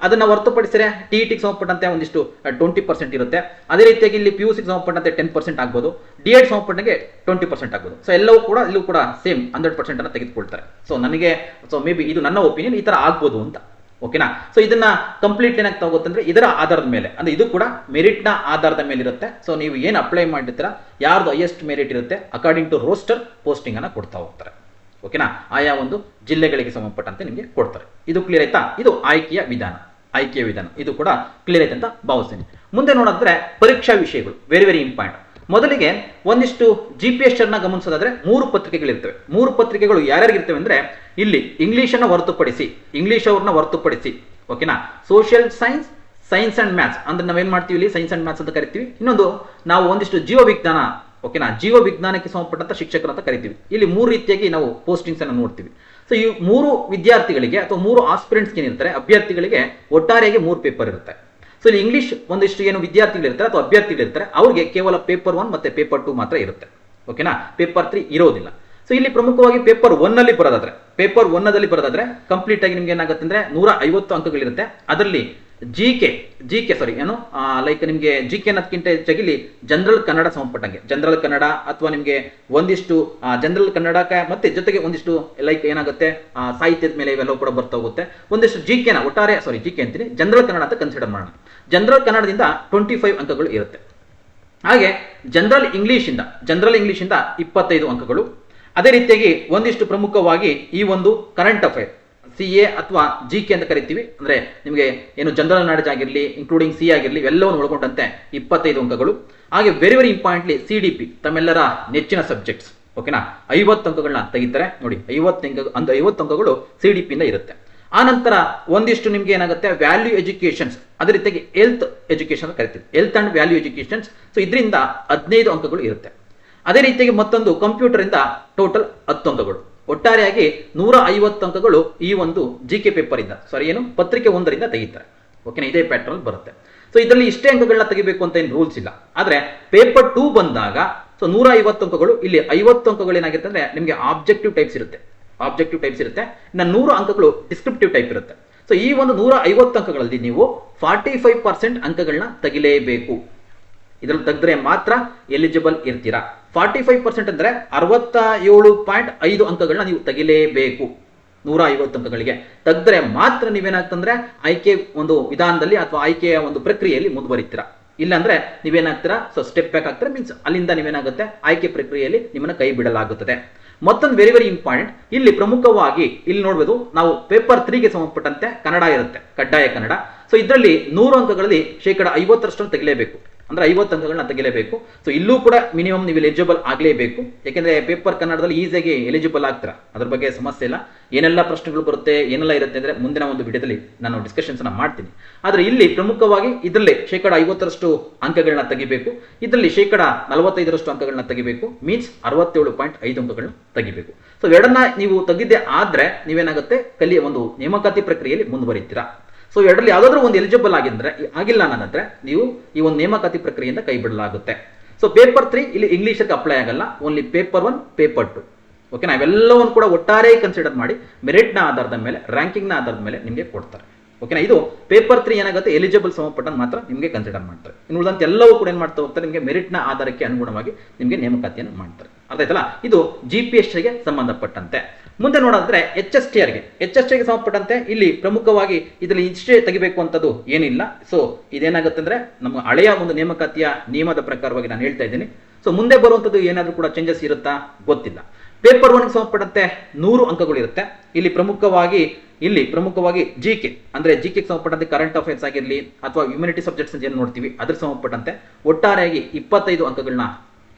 ಅದನ್ನ ಹೊರತುಪಡಿಸಿದ್ರೆ ಟಿ ಟಿಗೆ ಸಂಬಂಧಪಟ್ಟಂತೆ ಒಂದಿಷ್ಟು ಟ್ವೆಂಟಿ ಪರ್ಸೆಂಟ್ ಇರುತ್ತೆ. ಅದೇ ರೀತಿಯಾಗಿ ಇಲ್ಲಿ ಪಿ ಯು ಸಿಗೆ ಸಂಬಂಧಪಟ್ಟಂತೆ ಟೆನ್ ಪರ್ಸೆಂಟ್ ಆಗ್ಬೋದು. ಡಿ ಎಡ್ ಸಂಬಂಧಪಟ್ಟಂಗೆ ಟ್ವೆಂಟಿ ಪರ್ಸೆಂಟ್ ಆಗ್ಬೋದು. ಸೊ ಎಲ್ಲವೂ ಕೂಡ, ಇಲ್ಲೂ ಕೂಡ ಸೇಮ್ ಹಂಡ್ರೆಡ್ ಪರ್ಸೆಂಟನ್ನು ತೆಗೆದುಕೊಳ್ತಾರೆ. ಸೊ ನನಗೆ ಸೊ ಮೇ ಬಿ ಇದು ನನ್ನ ಒಪಿನಿಯನ್ ಈ ತರ ಆಗ್ಬೋದು ಅಂತ. ಓಕೆನಾ? ಸೊ ಇದನ್ನ ಕಂಪ್ಲೀಟ್ ಏನಾಗಿ ತಗೋತಂದ್ರೆ ಇದರ ಆಧಾರದ ಮೇಲೆ. ಅಂದ್ರೆ ಇದು ಕೂಡ ಮೆರಿಟ್ನ ಆಧಾರದ ಮೇಲೆ ಇರುತ್ತೆ. ಸೊ ನೀವು ಏನು ಅಪ್ಲೈ ಮಾಡಿರ್ತೀರ, ಯಾರ್ದು ಹೈಯೆಸ್ಟ್ ಮೆರಿಟ್ ಇರುತ್ತೆ ಅಕಾರ್ಡಿಂಗ್ ಟು ರೋಸ್ಟರ್ ಪೋಸ್ಟಿಂಗ್ ಅನ್ನ ಕೊಡ್ತಾ ಹೋಗ್ತಾರೆ. ಓಕೆನಾ? ಆಯಾ ಒಂದು ಜಿಲ್ಲೆಗಳಿಗೆ ಸಂಬಂಧಪಟ್ಟಂತೆ ನಿಮಗೆ ಕೊಡ್ತಾರೆ. ಇದು ಕ್ಲಿಯರ್ ಆಯ್ತಾ? ಇದು ಆಯ್ಕೆಯ ವಿಧಾನ. ಆಯ್ಕೆಯ ವಿಧಾನ. ಇದು ಕೂಡ ಕ್ಲಿಯರ್ ಆಯ್ತು ಅಂತ ಭಾವಿಸ್ತೀನಿ. ಮುಂದೆ ನೋಡಿದ್ರೆ ಪರೀಕ್ಷಾ ವಿಷಯಗಳು. ವೆರಿ ವೆರಿ ಇಂಪಾರ್ಟೆಂಟ್ ಮೊದಲಿಗೆ ಒಂದಿಷ್ಟು ಜಿ ಪಿ ಎಸ್ ಅನ್ನ ಗಮನಿಸೋದಾದ್ರೆ ಮೂರು ಪತ್ರಿಕೆಗಳಿರ್ತವೆ. ಮೂರು ಪತ್ರಿಕೆಗಳು ಯಾರ್ಯಾರಿಗಿರ್ತವೆ ಅಂದ್ರೆ ಇಲ್ಲಿ ಇಂಗ್ಲಿಷ್ ಅನ್ನ ಹೊರತುಪಡಿಸಿ ಇಂಗ್ಲಿಷ್ ಅವ್ರನ್ನ ಹೊರತುಪಡಿಸಿ ಓಕೆನಾ social science science and maths ಅಂದ್ರೆ ನಾವೇನ್ ಮಾಡ್ತೀವಿ ಇಲ್ಲಿ? ಸೈನ್ಸ್ ಅಂಡ್ ಮ್ಯಾಥ್ಸ್ ಅಂತ ಕರಿತೀವಿ. ಇನ್ನೊಂದು, ನಾವು ಒಂದಿಷ್ಟು ಜೀವ ವಿಜ್ಞಾನ ಓಕೆನಾ ಜೀವ ವಿಜ್ಞಾನಕ್ಕೆ ಸಂಬಂಧಪಟ್ಟಂತ ಶಿಕ್ಷಕರು ಅಂತ ಕರಿತೀವಿ. ಇಲ್ಲಿ ಮೂರು ರೀತಿಯಾಗಿ ನಾವು ಪೋಸ್ಟಿಂಗ್ಸ್ ಅನ್ನು ನೋಡ್ತೀವಿ. ಸೊ ಈ ಮೂರು ವಿದ್ಯಾರ್ಥಿಗಳಿಗೆ ಅಥವಾ ಮೂರು ಆಸ್ಪಿರೆಂಟ್ಸ್ ಏನಿರ್ತಾರೆ, ಅಭ್ಯರ್ಥಿಗಳಿಗೆ ಒಟ್ಟಾರೆಯಾಗಿ ಮೂರು ಪೇಪರ್ ಇರುತ್ತೆ. ಸೊ ಇಲ್ಲಿ ಇಂಗ್ಲಿಷ್ ಒಂದಿಷ್ಟು ಏನು ವಿದ್ಯಾರ್ಥಿಗಳಿರ್ತಾರೆ ಅಥವಾ ಅಭ್ಯರ್ಥಿಗಳಿರ್ತಾರೆ ಅವ್ರಿಗೆ ಕೇವಲ ಪೇಪರ್ ಒನ್ ಮತ್ತೆ ಪೇಪರ್ ಟು ಮಾತ್ರ ಇರುತ್ತೆ. ಓಕೆನಾ ಪೇಪರ್ ತ್ರೀ ಇರೋದಿಲ್ಲ. ಸೊ ಇಲ್ಲಿ ಪ್ರಮುಖವಾಗಿ ಪೇಪರ್ ಒನ್ ಅಲ್ಲಿ ಬರೋದಾದ್ರೆ ಪೇಪರ್ ಒನ್ ಅಲ್ಲಿ ಬರೋದಾದ್ರೆ ಕಂಪ್ಲೀಟ್ ಆಗಿ ನಿಮ್ಗೆ ಏನಾಗುತ್ತೆ ಅಂದ್ರೆ ನೂರ ಐವತ್ತು ಅಂಕಗಳಿರುತ್ತೆ. ಅದರಲ್ಲಿ G K G K sorry ಏನು? ಲೈಕ್ ನಿಮಗೆ ಜಿ ಕೆ ಅನ್ನೋದಕ್ಕಿಂತ ಹೆಚ್ಚಾಗಿ ಜನರಲ್ ಕನ್ನಡ ಸಂಬಂಧಪಟ್ಟಂಗೆ ಜನರಲ್ ಕನ್ನಡ ಅಥವಾ ನಿಮಗೆ ಒಂದಿಷ್ಟು ಜನರಲ್ ಕನ್ನಡಕ್ಕೆ ಮತ್ತೆ ಜೊತೆಗೆ ಒಂದಿಷ್ಟು ಲೈಕ್ ಏನಾಗುತ್ತೆ? ಸಾಹಿತ್ಯದ ಮೇಲೆ ಇವೆಲ್ಲವೂ ಕೂಡ ಬರ್ತಾ ಹೋಗುತ್ತೆ. ಒಂದಿಷ್ಟು ಜಿ ಕೆನ ಒಟ್ಟಾರೆ ಸಾರಿ ಜಿ ಕೆ ಅಂತೀನಿ ಜನರಲ್ ಕನ್ನಡ ಅಂತ ಕನ್ಸಿಡರ್ ಮಾಡೋಣ. ಜನರಲ್ ಕನ್ನಡದಿಂದ ಟ್ವೆಂಟಿ ಫೈವ್ ಅಂಕಗಳು ಇರುತ್ತೆ. ಹಾಗೆ ಜನರಲ್ ಇಂಗ್ಲಿಷ್ ಇಂದ ಜನರಲ್ ಇಂಗ್ಲಿಷ್ ಇಂದ ಇಪ್ಪತ್ತೈದು ಅಂಕಗಳು. ಅದೇ ರೀತಿಯಾಗಿ ಒಂದಿಷ್ಟು ಪ್ರಮುಖವಾಗಿ ಈ ಒಂದು ಕರೆಂಟ್ ಅಫೇರ್ ಸಿ ಎ ಅಥವಾ ಜಿ ಕೆ ಅಂತ ಕರಿತೀವಿ. ಅಂದ್ರೆ ನಿಮಗೆ ಏನು ಜನರಲ್ ನಾಲೆಜ್ ಆಗಿರಲಿ ಇನ್ಕ್ಲೂಡಿಂಗ್ ಸಿ ಆಗಿರಲಿ, ಎಲ್ಲವನ್ನು ಒಳಗೊಂಡಂತೆ ಇಪ್ಪತ್ತೈದು ಅಂಕಗಳು. ಹಾಗೆ very very importantly C D P ತಮ್ಮೆಲ್ಲರ ನೆಚ್ಚಿನ ಸಬ್ಜೆಕ್ಟ್ಸ್ ಓಕೆನಾ ಐವತ್ತು ಅಂಕಗಳನ್ನ ತೆಗಿತಾರೆ. ನೋಡಿ, ಐವತ್ತು ಅಂಕ ಅಂದ್ರೆ ಐವತ್ತು ಅಂಕಗಳು ಸಿ ಡಿ ಪಿಯಿಂದ ಇರುತ್ತೆ. ಆ ನಂತರ ಒಂದಿಷ್ಟು ನಿಮ್ಗೆ ಏನಾಗುತ್ತೆ? ವ್ಯಾಲ್ಯೂ ಎಜುಕೇಷನ್ಸ್ ಅದೇ ರೀತಿಯಾಗಿ ಹೆಲ್ತ್ ಎಜುಕೇಶನ್ ಅಂತ ಕರಿತೀವಿ. Health and value educations so ಇದರಿಂದ ಹದಿನೈದು ಅಂಕಗಳು ಇರುತ್ತೆ. ಅದೇ ರೀತಿಯಾಗಿ ಮತ್ತೊಂದು ಕಂಪ್ಯೂಟರ್ ಇಂದ ಟೋಟಲ್ ಹತ್ತು ಅಂಕಗಳು. ಒಟ್ಟಾರೆಯಾಗಿ ನೂರ ಐವತ್ತು ಅಂಕಗಳು ಈ ಒಂದು ಜಿ ಕೆ ಪೇಪರ್ ಇಂದ ಸಾರಿ ಏನು? ಪತ್ರಿಕೆ ಒಂದರಿಂದ ತೆಗಿತಾರೆ. ಓಕೆನಾ ಇದೇ ಪ್ಯಾಟ್ರನ್ ಬರುತ್ತೆ. ಸೊ ಇದರಲ್ಲಿ ಇಷ್ಟೇ ಅಂಕಗಳನ್ನ ತೆಗಿಬೇಕು ಅಂತ ಏನು ರೂಲ್ಸ್ ಇಲ್ಲ. ಆದ್ರೆ ಪೇಪರ್ ಟೂ ಬಂದಾಗ ಸೊ ನೂರ ಐವತ್ತು ಅಂಕಗಳು, ಇಲ್ಲಿ ಐವತ್ತು ಅಂಕಗಳು ಏನಾಗಿರುತ್ತೆ ಅಂದ್ರೆ, ನಿಮಗೆ ಆಬ್ಜೆಕ್ಟಿವ್ ಟೈಪ್ಸ್ ಇರುತ್ತೆ. ಆಬ್ಜೆಕ್ಟಿವ್ ಟೈಪ್ಸ್ ಇರುತ್ತೆ. ಇನ್ನು ನೂರು ಅಂಕಗಳು ಡಿಸ್ಕ್ರಿಪ್ಟಿವ್ ಟೈಪ್ ಇರುತ್ತೆ. ಸೊ ಈ ಒಂದು ನೂರ ಐವತ್ತು ಅಂಕಗಳಲ್ಲಿ ನೀವು ಫಾರ್ಟಿ ಫೈವ್ ಪರ್ಸೆಂಟ್ ಅಂಕಗಳನ್ನ ತೆಗಿಲೇಬೇಕು. ಇದ್ರಲ್ಲಿ ತೆಗೆದ್ರೆ ಮಾತ್ರ ಎಲಿಜಿಬಲ್ ಇರ್ತೀರಾ. ಫಾರ್ಟಿ ಫೈವ್ ಪರ್ಸೆಂಟ್ ಅಂದ್ರೆ ಅರವತ್ತ ಏಳು ಪಾಯಿಂಟ್ ಐದು ಅಂಕಗಳನ್ನ ನೀವು ತೆಗಿಲೇಬೇಕು. ನೂರ ಐವತ್ತು ಅಂಕಗಳಿಗೆ. ತೆಗೆದ್ರೆ ಮಾತ್ರ ನೀವೇನಾಗ್ತಂದ್ರೆ ಆಯ್ಕೆ ಒಂದು ವಿಧಾನದಲ್ಲಿ ಅಥವಾ ಆಯ್ಕೆಯ ಒಂದು ಪ್ರಕ್ರಿಯೆಯಲ್ಲಿ ಮುಂದುವರಿತೀರಾ. ಇಲ್ಲಾಂದ್ರೆ ನೀವೇನಾಗ್ತೀರಾ, ಸೊ ಸ್ಟೆಪ್ ಬ್ಯಾಕ್ ಆಗ್ತಾರೆ ಮೀನ್ಸ್ ಅಲ್ಲಿಂದ ನೀವೇನಾಗುತ್ತೆ, ಆಯ್ಕೆ ಪ್ರಕ್ರಿಯೆಯಲ್ಲಿ ನಿಮ್ಮನ್ನ ಕೈ ಬಿಡಲಾಗುತ್ತದೆ. ಮತ್ತೊಂದು ವೆರಿ ವೆರಿ ಇಂಪಾರ್ಟೆಂಟ್ ಇಲ್ಲಿ ಪ್ರಮುಖವಾಗಿ ಇಲ್ಲಿ ನೋಡ್ಬೋದು, ನಾವು ಪೇಪರ್ ತ್ರೀಗೆ ಸಂಬಂಧಪಟ್ಟಂತೆ ಕನ್ನಡ ಇರುತ್ತೆ, ಕಡ್ಡಾಯ ಕನ್ನಡ. ಸೊ ಇದರಲ್ಲಿ ನೂರು ಅಂಕಗಳಲ್ಲಿ ಶೇಕಡ ಐವತ್ತರಷ್ಟನ್ನು ತೆಗಿಲೇಬೇಕು. ಅಂದ್ರೆ ಐವತ್ತು ಅಂಕಗಳನ್ನ ತೆಗಿಲೇಬೇಕು ಸೊ ಇಲ್ಲೂ ಕೂಡ ಮಿನಿಮಮ್ ನೀವು ಎಲಿಜಿಬಲ್ ಆಗಲೇಬೇಕು. ಯಾಕೆಂದ್ರೆ ಪೇಪರ್ ಕನ್ನಡದಲ್ಲಿ ಈಸಿಯಾಗಿ ಎಲಿಜಿಬಲ್ ಆಗ್ತೀರಾ? ಅದ್ರ ಬಗ್ಗೆ ಸಮಸ್ಯೆ ಇಲ್ಲ. ಏನೆಲ್ಲ ಪ್ರಶ್ನೆಗಳು ಬರುತ್ತೆ, ಏನೆಲ್ಲ ಇರುತ್ತೆ ಅಂದ್ರೆ ಮುಂದಿನ ಒಂದು ವಿಡಿಯೋದಲ್ಲಿ ನಾನು ಡಿಸ್ಕಷನ್ಸ್ ಅನ್ನ ಮಾಡ್ತೀನಿ. ಆದ್ರೆ ಇಲ್ಲಿ ಪ್ರಮುಖವಾಗಿ ಇದರಲ್ಲಿ ಶೇಕಡ ಐವತ್ತರಷ್ಟು ಅಂಕಗಳನ್ನ ತೆಗಿಬೇಕು. ಇದರಲ್ಲಿ ಶೇಕಡ ನಲವತ್ತೈದರಷ್ಟು ಅಂಕಗಳನ್ನ ತೆಗಿಬೇಕು. ಮೀನ್ಸ್ ಅರವತ್ತೇಳು ಪಾಯಿಂಟ್ ಐದು ಅಂಕಗಳನ್ನ ತೆಗಿಬೇಕು. ಸೊ ಎರಡನ್ನ ನೀವು ತೆಗಿದ್ದೆ ಆದ್ರೆ ನೀವೇನಾಗುತ್ತೆ? ಕಲಿಯ ಒಂದು ನೇಮಕಾತಿ ಪ್ರಕ್ರಿಯೆಯಲ್ಲಿ ಮುಂದುವರಿತೀರಾ? ಸೊ ಎರಡರಲ್ಲಿ ಯಾವ್ದಾದ್ರು ಒಂದು ಎಲಿಜಿಬಲ್ ಆಗಿದ್ರೆ ಆಗಿಲ್ಲ ಅನ್ನೋದ್ರೆ ನೀವು ಈ ಒಂದು ನೇಮಕಾತಿ ಪ್ರಕ್ರಿಯೆಯಿಂದ ಕೈ ಬಿಡಲಾಗುತ್ತೆ. ಸೊ ಪೇಪರ್ ತ್ರೀ ಇಲ್ಲಿ ಇಂಗ್ಲೀಷಕ್ಕೆ ಅಪ್ಲೈ ಆಗಲ್ಲ. Only paper one paper two okay ನಾವೆಲ್ಲವನ್ನು ಕೂಡ ಒಟ್ಟಾರೆ ಕನ್ಸಿಡರ್ ಮಾಡಿ ಮೆರಿಟ್ನ ಆಧಾರದ ಮೇಲೆ ರ್ಯಾಂಕಿಂಗ್ನ ಆಧಾರದ ಮೇಲೆ ನಿಮಗೆ ಕೊಡ್ತಾರೆ. ಓಕೆನಾ ಇದು ಪೇಪರ್ ತ್ರೀ ಏನಾಗುತ್ತೆ? ಎಲಿಜಿಬಲ್ ಸಂಬಂಧಪಟ್ಟಂಗೆ ಮಾತ್ರ ನಿಮಗೆ ಕನ್ಸಿಡರ್ ಮಾಡ್ತಾರೆ. ಇನ್ನು ಉಳಿದಂತೆ ಎಲ್ಲವೂ ಕೂಡ ಏನು ಮಾಡ್ತಾ ಹೋಗ್ತಾರೆ? ನಿಮಗೆ ಮೆರಿಟ್ನ ಆಧಾರಕ್ಕೆ ಅನುಗುಣವಾಗಿ ನಿಮಗೆ ನೇಮಕಾತಿಯನ್ನು ಮಾಡ್ತಾರೆ. ಅರ್ಥ ಆಯ್ತಲ್ಲ? ಇದು ಜಿ ಪಿ ಎಸ್ಗೆ ಸಂಬಂಧಪಟ್ಟಂತೆ. ಮುಂದೆ ನೋಡೋದ್ರೆ ಎಚ್ ಎಸ್ ಟಿ ಆರ್ಗೆ ಎಚ್ ಎಸ್ ಟಿಗೆ ಸಂಬಂಧಪಟ್ಟಂತೆ ಇಲ್ಲಿ ಪ್ರಮುಖವಾಗಿ ಇದರಲ್ಲಿ ಇಷ್ಟೇ ತೆಗಿಬೇಕು ಅಂತದ್ದು ಏನಿಲ್ಲ. ಸೊ ಇದೇನಾಗುತ್ತೆ ಅಂದ್ರೆ ನಮ್ಮ ಹಳೆಯ ಒಂದು ನೇಮಕಾತಿಯ ನಿಯಮದ ಪ್ರಕಾರವಾಗಿ ನಾನು ಹೇಳ್ತಾ ಇದ್ದೀನಿ. ಸೊ ಮುಂದೆ ಬರುವಂಥದ್ದು ಏನಾದರೂ ಕೂಡ ಚೇಂಜಸ್ ಇರುತ್ತಾ ಗೊತ್ತಿಲ್ಲ. ಪೇಪರ್ ಒನ್ಗೆ ಸಂಬಂಧಪಟ್ಟಂತೆ ನೂರು ಅಂಕಗಳು ಇರುತ್ತೆ. ಇಲ್ಲಿ ಪ್ರಮುಖವಾಗಿ ಇಲ್ಲಿ ಪ್ರಮುಖವಾಗಿ ಜಿ ಕೆ ಅಂದ್ರೆ ಜಿ ಕೆ ಸಂಬಂಧಪಟ್ಟಂತೆ ಕರೆಂಟ್ ಅಫೇರ್ಸ್ ಆಗಿರಲಿ ಅಥವಾ ಹ್ಯುಮಿನಿಟಿ ಸಬ್ಜೆಕ್ಟ್ಸ್ ಏನು ನೋಡ್ತೀವಿ, ಅದ್ರ ಸಂಬಂಧಪಟ್ಟಂತೆ ಒಟ್ಟಾರೆಯಾಗಿ ಇಪ್ಪತ್ತೈದು ಅಂಕಗಳನ್ನ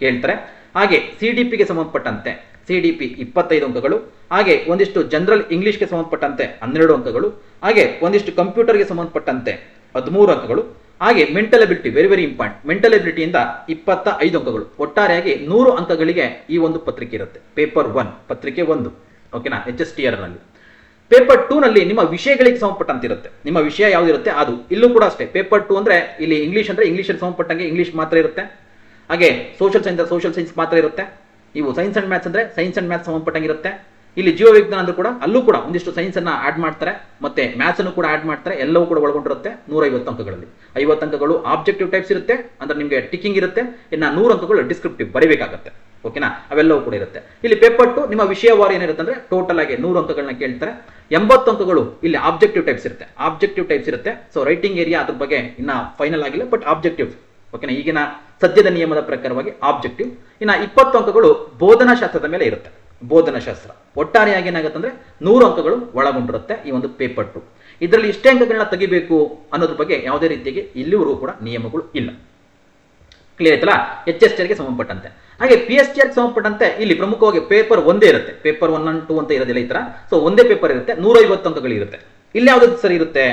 ಹೇಳ್ತಾರೆ. ಹಾಗೆ ಸಿ ಡಿ ಪಿಗೆ ಸಂಬಂಧಪಟ್ಟಂತೆ ಸಿ ಡಿ ಪಿ ಇಪ್ಪತ್ತೈದು ಅಂಕಗಳು, ಹಾಗೆ ಒಂದಿಷ್ಟು ಜನರಲ್ ಇಂಗ್ಲಿಷ್ಗೆ ಸಂಬಂಧಪಟ್ಟಂತೆ ಹನ್ನೆರಡು ಅಂಕಗಳು, ಹಾಗೆ ಒಂದಿಷ್ಟು ಕಂಪ್ಯೂಟರ್ಗೆ ಸಂಬಂಧಪಟ್ಟಂತೆ ಹದಿಮೂರು ಅಂಕಗಳು, ಹಾಗೆ mental ability very very important mental ಎಬಿಲಿಟಿಯಿಂದ ಇಪ್ಪತ್ತ ಐದು ಅಂಕಗಳು. ಒಟ್ಟಾರೆಯಾಗಿ ನೂರು ಅಂಕಗಳಿಗೆ ಈ ಒಂದು ಪತ್ರಿಕೆ ಇರುತ್ತೆ. ಪೇಪರ್ ಒನ್ ಪತ್ರಿಕೆ ಒಂದು ಓಕೆನಾ H S T paper two ನಲ್ಲಿ. ನಿಮ್ಮ ವಿಷಯಗಳಿಗೆ ಸಂಬಂಧಪಟ್ಟಂತಿರುತ್ತೆ ನಿಮ್ಮ ವಿಷಯ ಯಾವ್ದಿರುತ್ತೆ ಅದು. ಇಲ್ಲೂ ಕೂಡ ಅಷ್ಟೇ. ಪೇಪರ್ ಟೂ ಅಂದ್ರೆ ಇಲ್ಲಿ ಇಂಗ್ಲಿಷ್ ಅಂದ್ರೆ ಇಂಗ್ಲಿಷ್ ಸಂಬಂಧಪಟ್ಟಂಗೆ ಇಂಗ್ಲಿಷ್ ಮಾತ್ರ ಇರುತ್ತೆ. ಹಾಗೆ ಸೋಷಿಯಲ್ ಸೈನ್ಸ್ ಸೋಷಿಯಲ್ ಸೈನ್ಸ್ ಮಾತ್ರ ಇರುತ್ತೆ. ನೀವು ಸೈನ್ಸ್ ಅಂಡ್ ಮ್ಯಾಥ್ಸ್ ಅಂದ್ರೆ ಸೈನ್ಸ್ ಅಂಡ್ ಮ್ಯಾಥ್ಸ್ ಸಂಬಂಧಪಟ್ಟಂಗಿರುತ್ತೆ. ಇಲ್ಲಿ ಜೀವವಿಜ್ಞಾನ ಅಂದ್ರೂ ಕೂಡ ಅಲ್ಲೂ ಕೂಡ ಒಂದಿಷ್ಟು ಸೈನ್ಸ್ ಅನ್ನ ಆಡ್ ಮಾಡ್ತಾರೆ. ಮತ್ತೆ ಮ್ಯಾಥ್ಸ್ ಅನ್ನು ಕೂಡ ಆಡ್ ಮಾಡ್ತಾರೆ. ಎಲ್ಲವೂ ಕೂಡ ಒಳಗೊಂಡಿರುತ್ತೆ ನೂರ ಐವತ್ತು ಅಂಕಗಳಲ್ಲಿ. ಐವತ್ತು ಅಂಕಗಳು ಆಬ್ಜೆಕ್ಟಿವ್ ಟೈಪ್ಸ್ ಇರುತ್ತೆ. ಅಂದ್ರೆ ನಿಮಗೆ ಟಿಕ್ಕಿಂಗ್ ಇರುತ್ತೆ. ಇನ್ನು ನೂರು ಅಂಕಗಳು ಡಿಸ್ಕ್ರಿಪ್ಟಿವ್ ಬರಿಬೇಕಾಗತ್ತೆ. ಓಕೆನಾ ಅವೆಲ್ಲವೂ ಕೂಡ ಇರುತ್ತೆ. ಇಲ್ಲಿ ಪೇಪರ್ ಟು ನಿಮ್ಮ ವಿಷಯವಾರು ಏನಿರುತ್ತೆ ಅಂದ್ರೆ ಟೋಟಲ್ ಆಗಿ ನೂರು ಅಂಕಗಳನ್ನ ಕೇಳ್ತಾರೆ. ಎಂಬತ್ತು ಅಂಕಗಳು ಇಲ್ಲಿ ಆಬ್ಜೆಕ್ಟಿವ್ ಟೈಪ್ಸ್ ಇರುತ್ತೆ. ಆಬ್ಜೆಕ್ಟಿವ್ ಟೈಪ್ಸ್ ಇರುತ್ತೆ. ಸೊ ರೈಟಿಂಗ್ ಏರಿಯಾ ಅದ್ರ ಬಗ್ಗೆ ಇನ್ನ ಫೈನಲ್ ಆಗಿಲ್ಲ ಬಟ್ ಆಬ್ಜೆಕ್ಟಿವ್ ಓಕೆನಾ ಈಗಿನ ಸದ್ಯದ ನಿಯಮದ ಪ್ರಕಾರವಾಗಿ ಆಬ್ಜೆಕ್ಟಿವ್ ಇನ್ನು ಇಪ್ಪತ್ತು ಅಂಕಗಳು ಬೋಧನಾ ಶಾಸ್ತ್ರದ ಮೇಲೆ ಇರುತ್ತೆ. ಬೋಧನಾ ಶಾಸ್ತ್ರ. ಒಟ್ಟಾರೆಯಾಗಿ ಏನಾಗುತ್ತೆ ಅಂದ್ರೆ ನೂರು ಅಂಕಗಳು ಒಳಗೊಂಡಿರುತ್ತೆ ಈ ಒಂದು ಪೇಪರ್ ಟು ಇದರಲ್ಲಿ ಇಷ್ಟೇ ಅಂಕಗಳನ್ನ ತೆಗಿಬೇಕು ಅನ್ನೋದ್ರ ಬಗ್ಗೆ ಯಾವುದೇ ರೀತಿಯಾಗಿ ಇಲ್ಲಿವರೆಗೂ ಕೂಡ ನಿಯಮಗಳು ಇಲ್ಲ. ಕ್ಲಿಯರ್ ಆಯ್ತಲ್ಲ? ಎಚ್ ಎಸ್ಗೆ ಸಂಬಂಧಪಟ್ಟಂತೆ. ಹಾಗೆ ಪಿ ಎಸ್ ಟಿ ಸಂಬಂಧಪಟ್ಟಂತೆ ಇಲ್ಲಿ ಪ್ರಮುಖವಾಗಿ ಪೇಪರ್ ಒಂದೇ ಇರುತ್ತೆ. ಪೇಪರ್ ಒನ್ ಅಂಡ್ ಟೂ ಅಂತ ಇರೋದಿಲ್ಲ ಈ ತರ. ಸೊ ಒಂದೇ ಪೇಪರ್ ಇರುತ್ತೆ. ನೂರ ಐವತ್ತು ಅಂಕಗಳು ಇರುತ್ತೆ ಇಲ್ಲಿ ಯಾವ್ದು ಸರಿ ಇರುತ್ತೆ?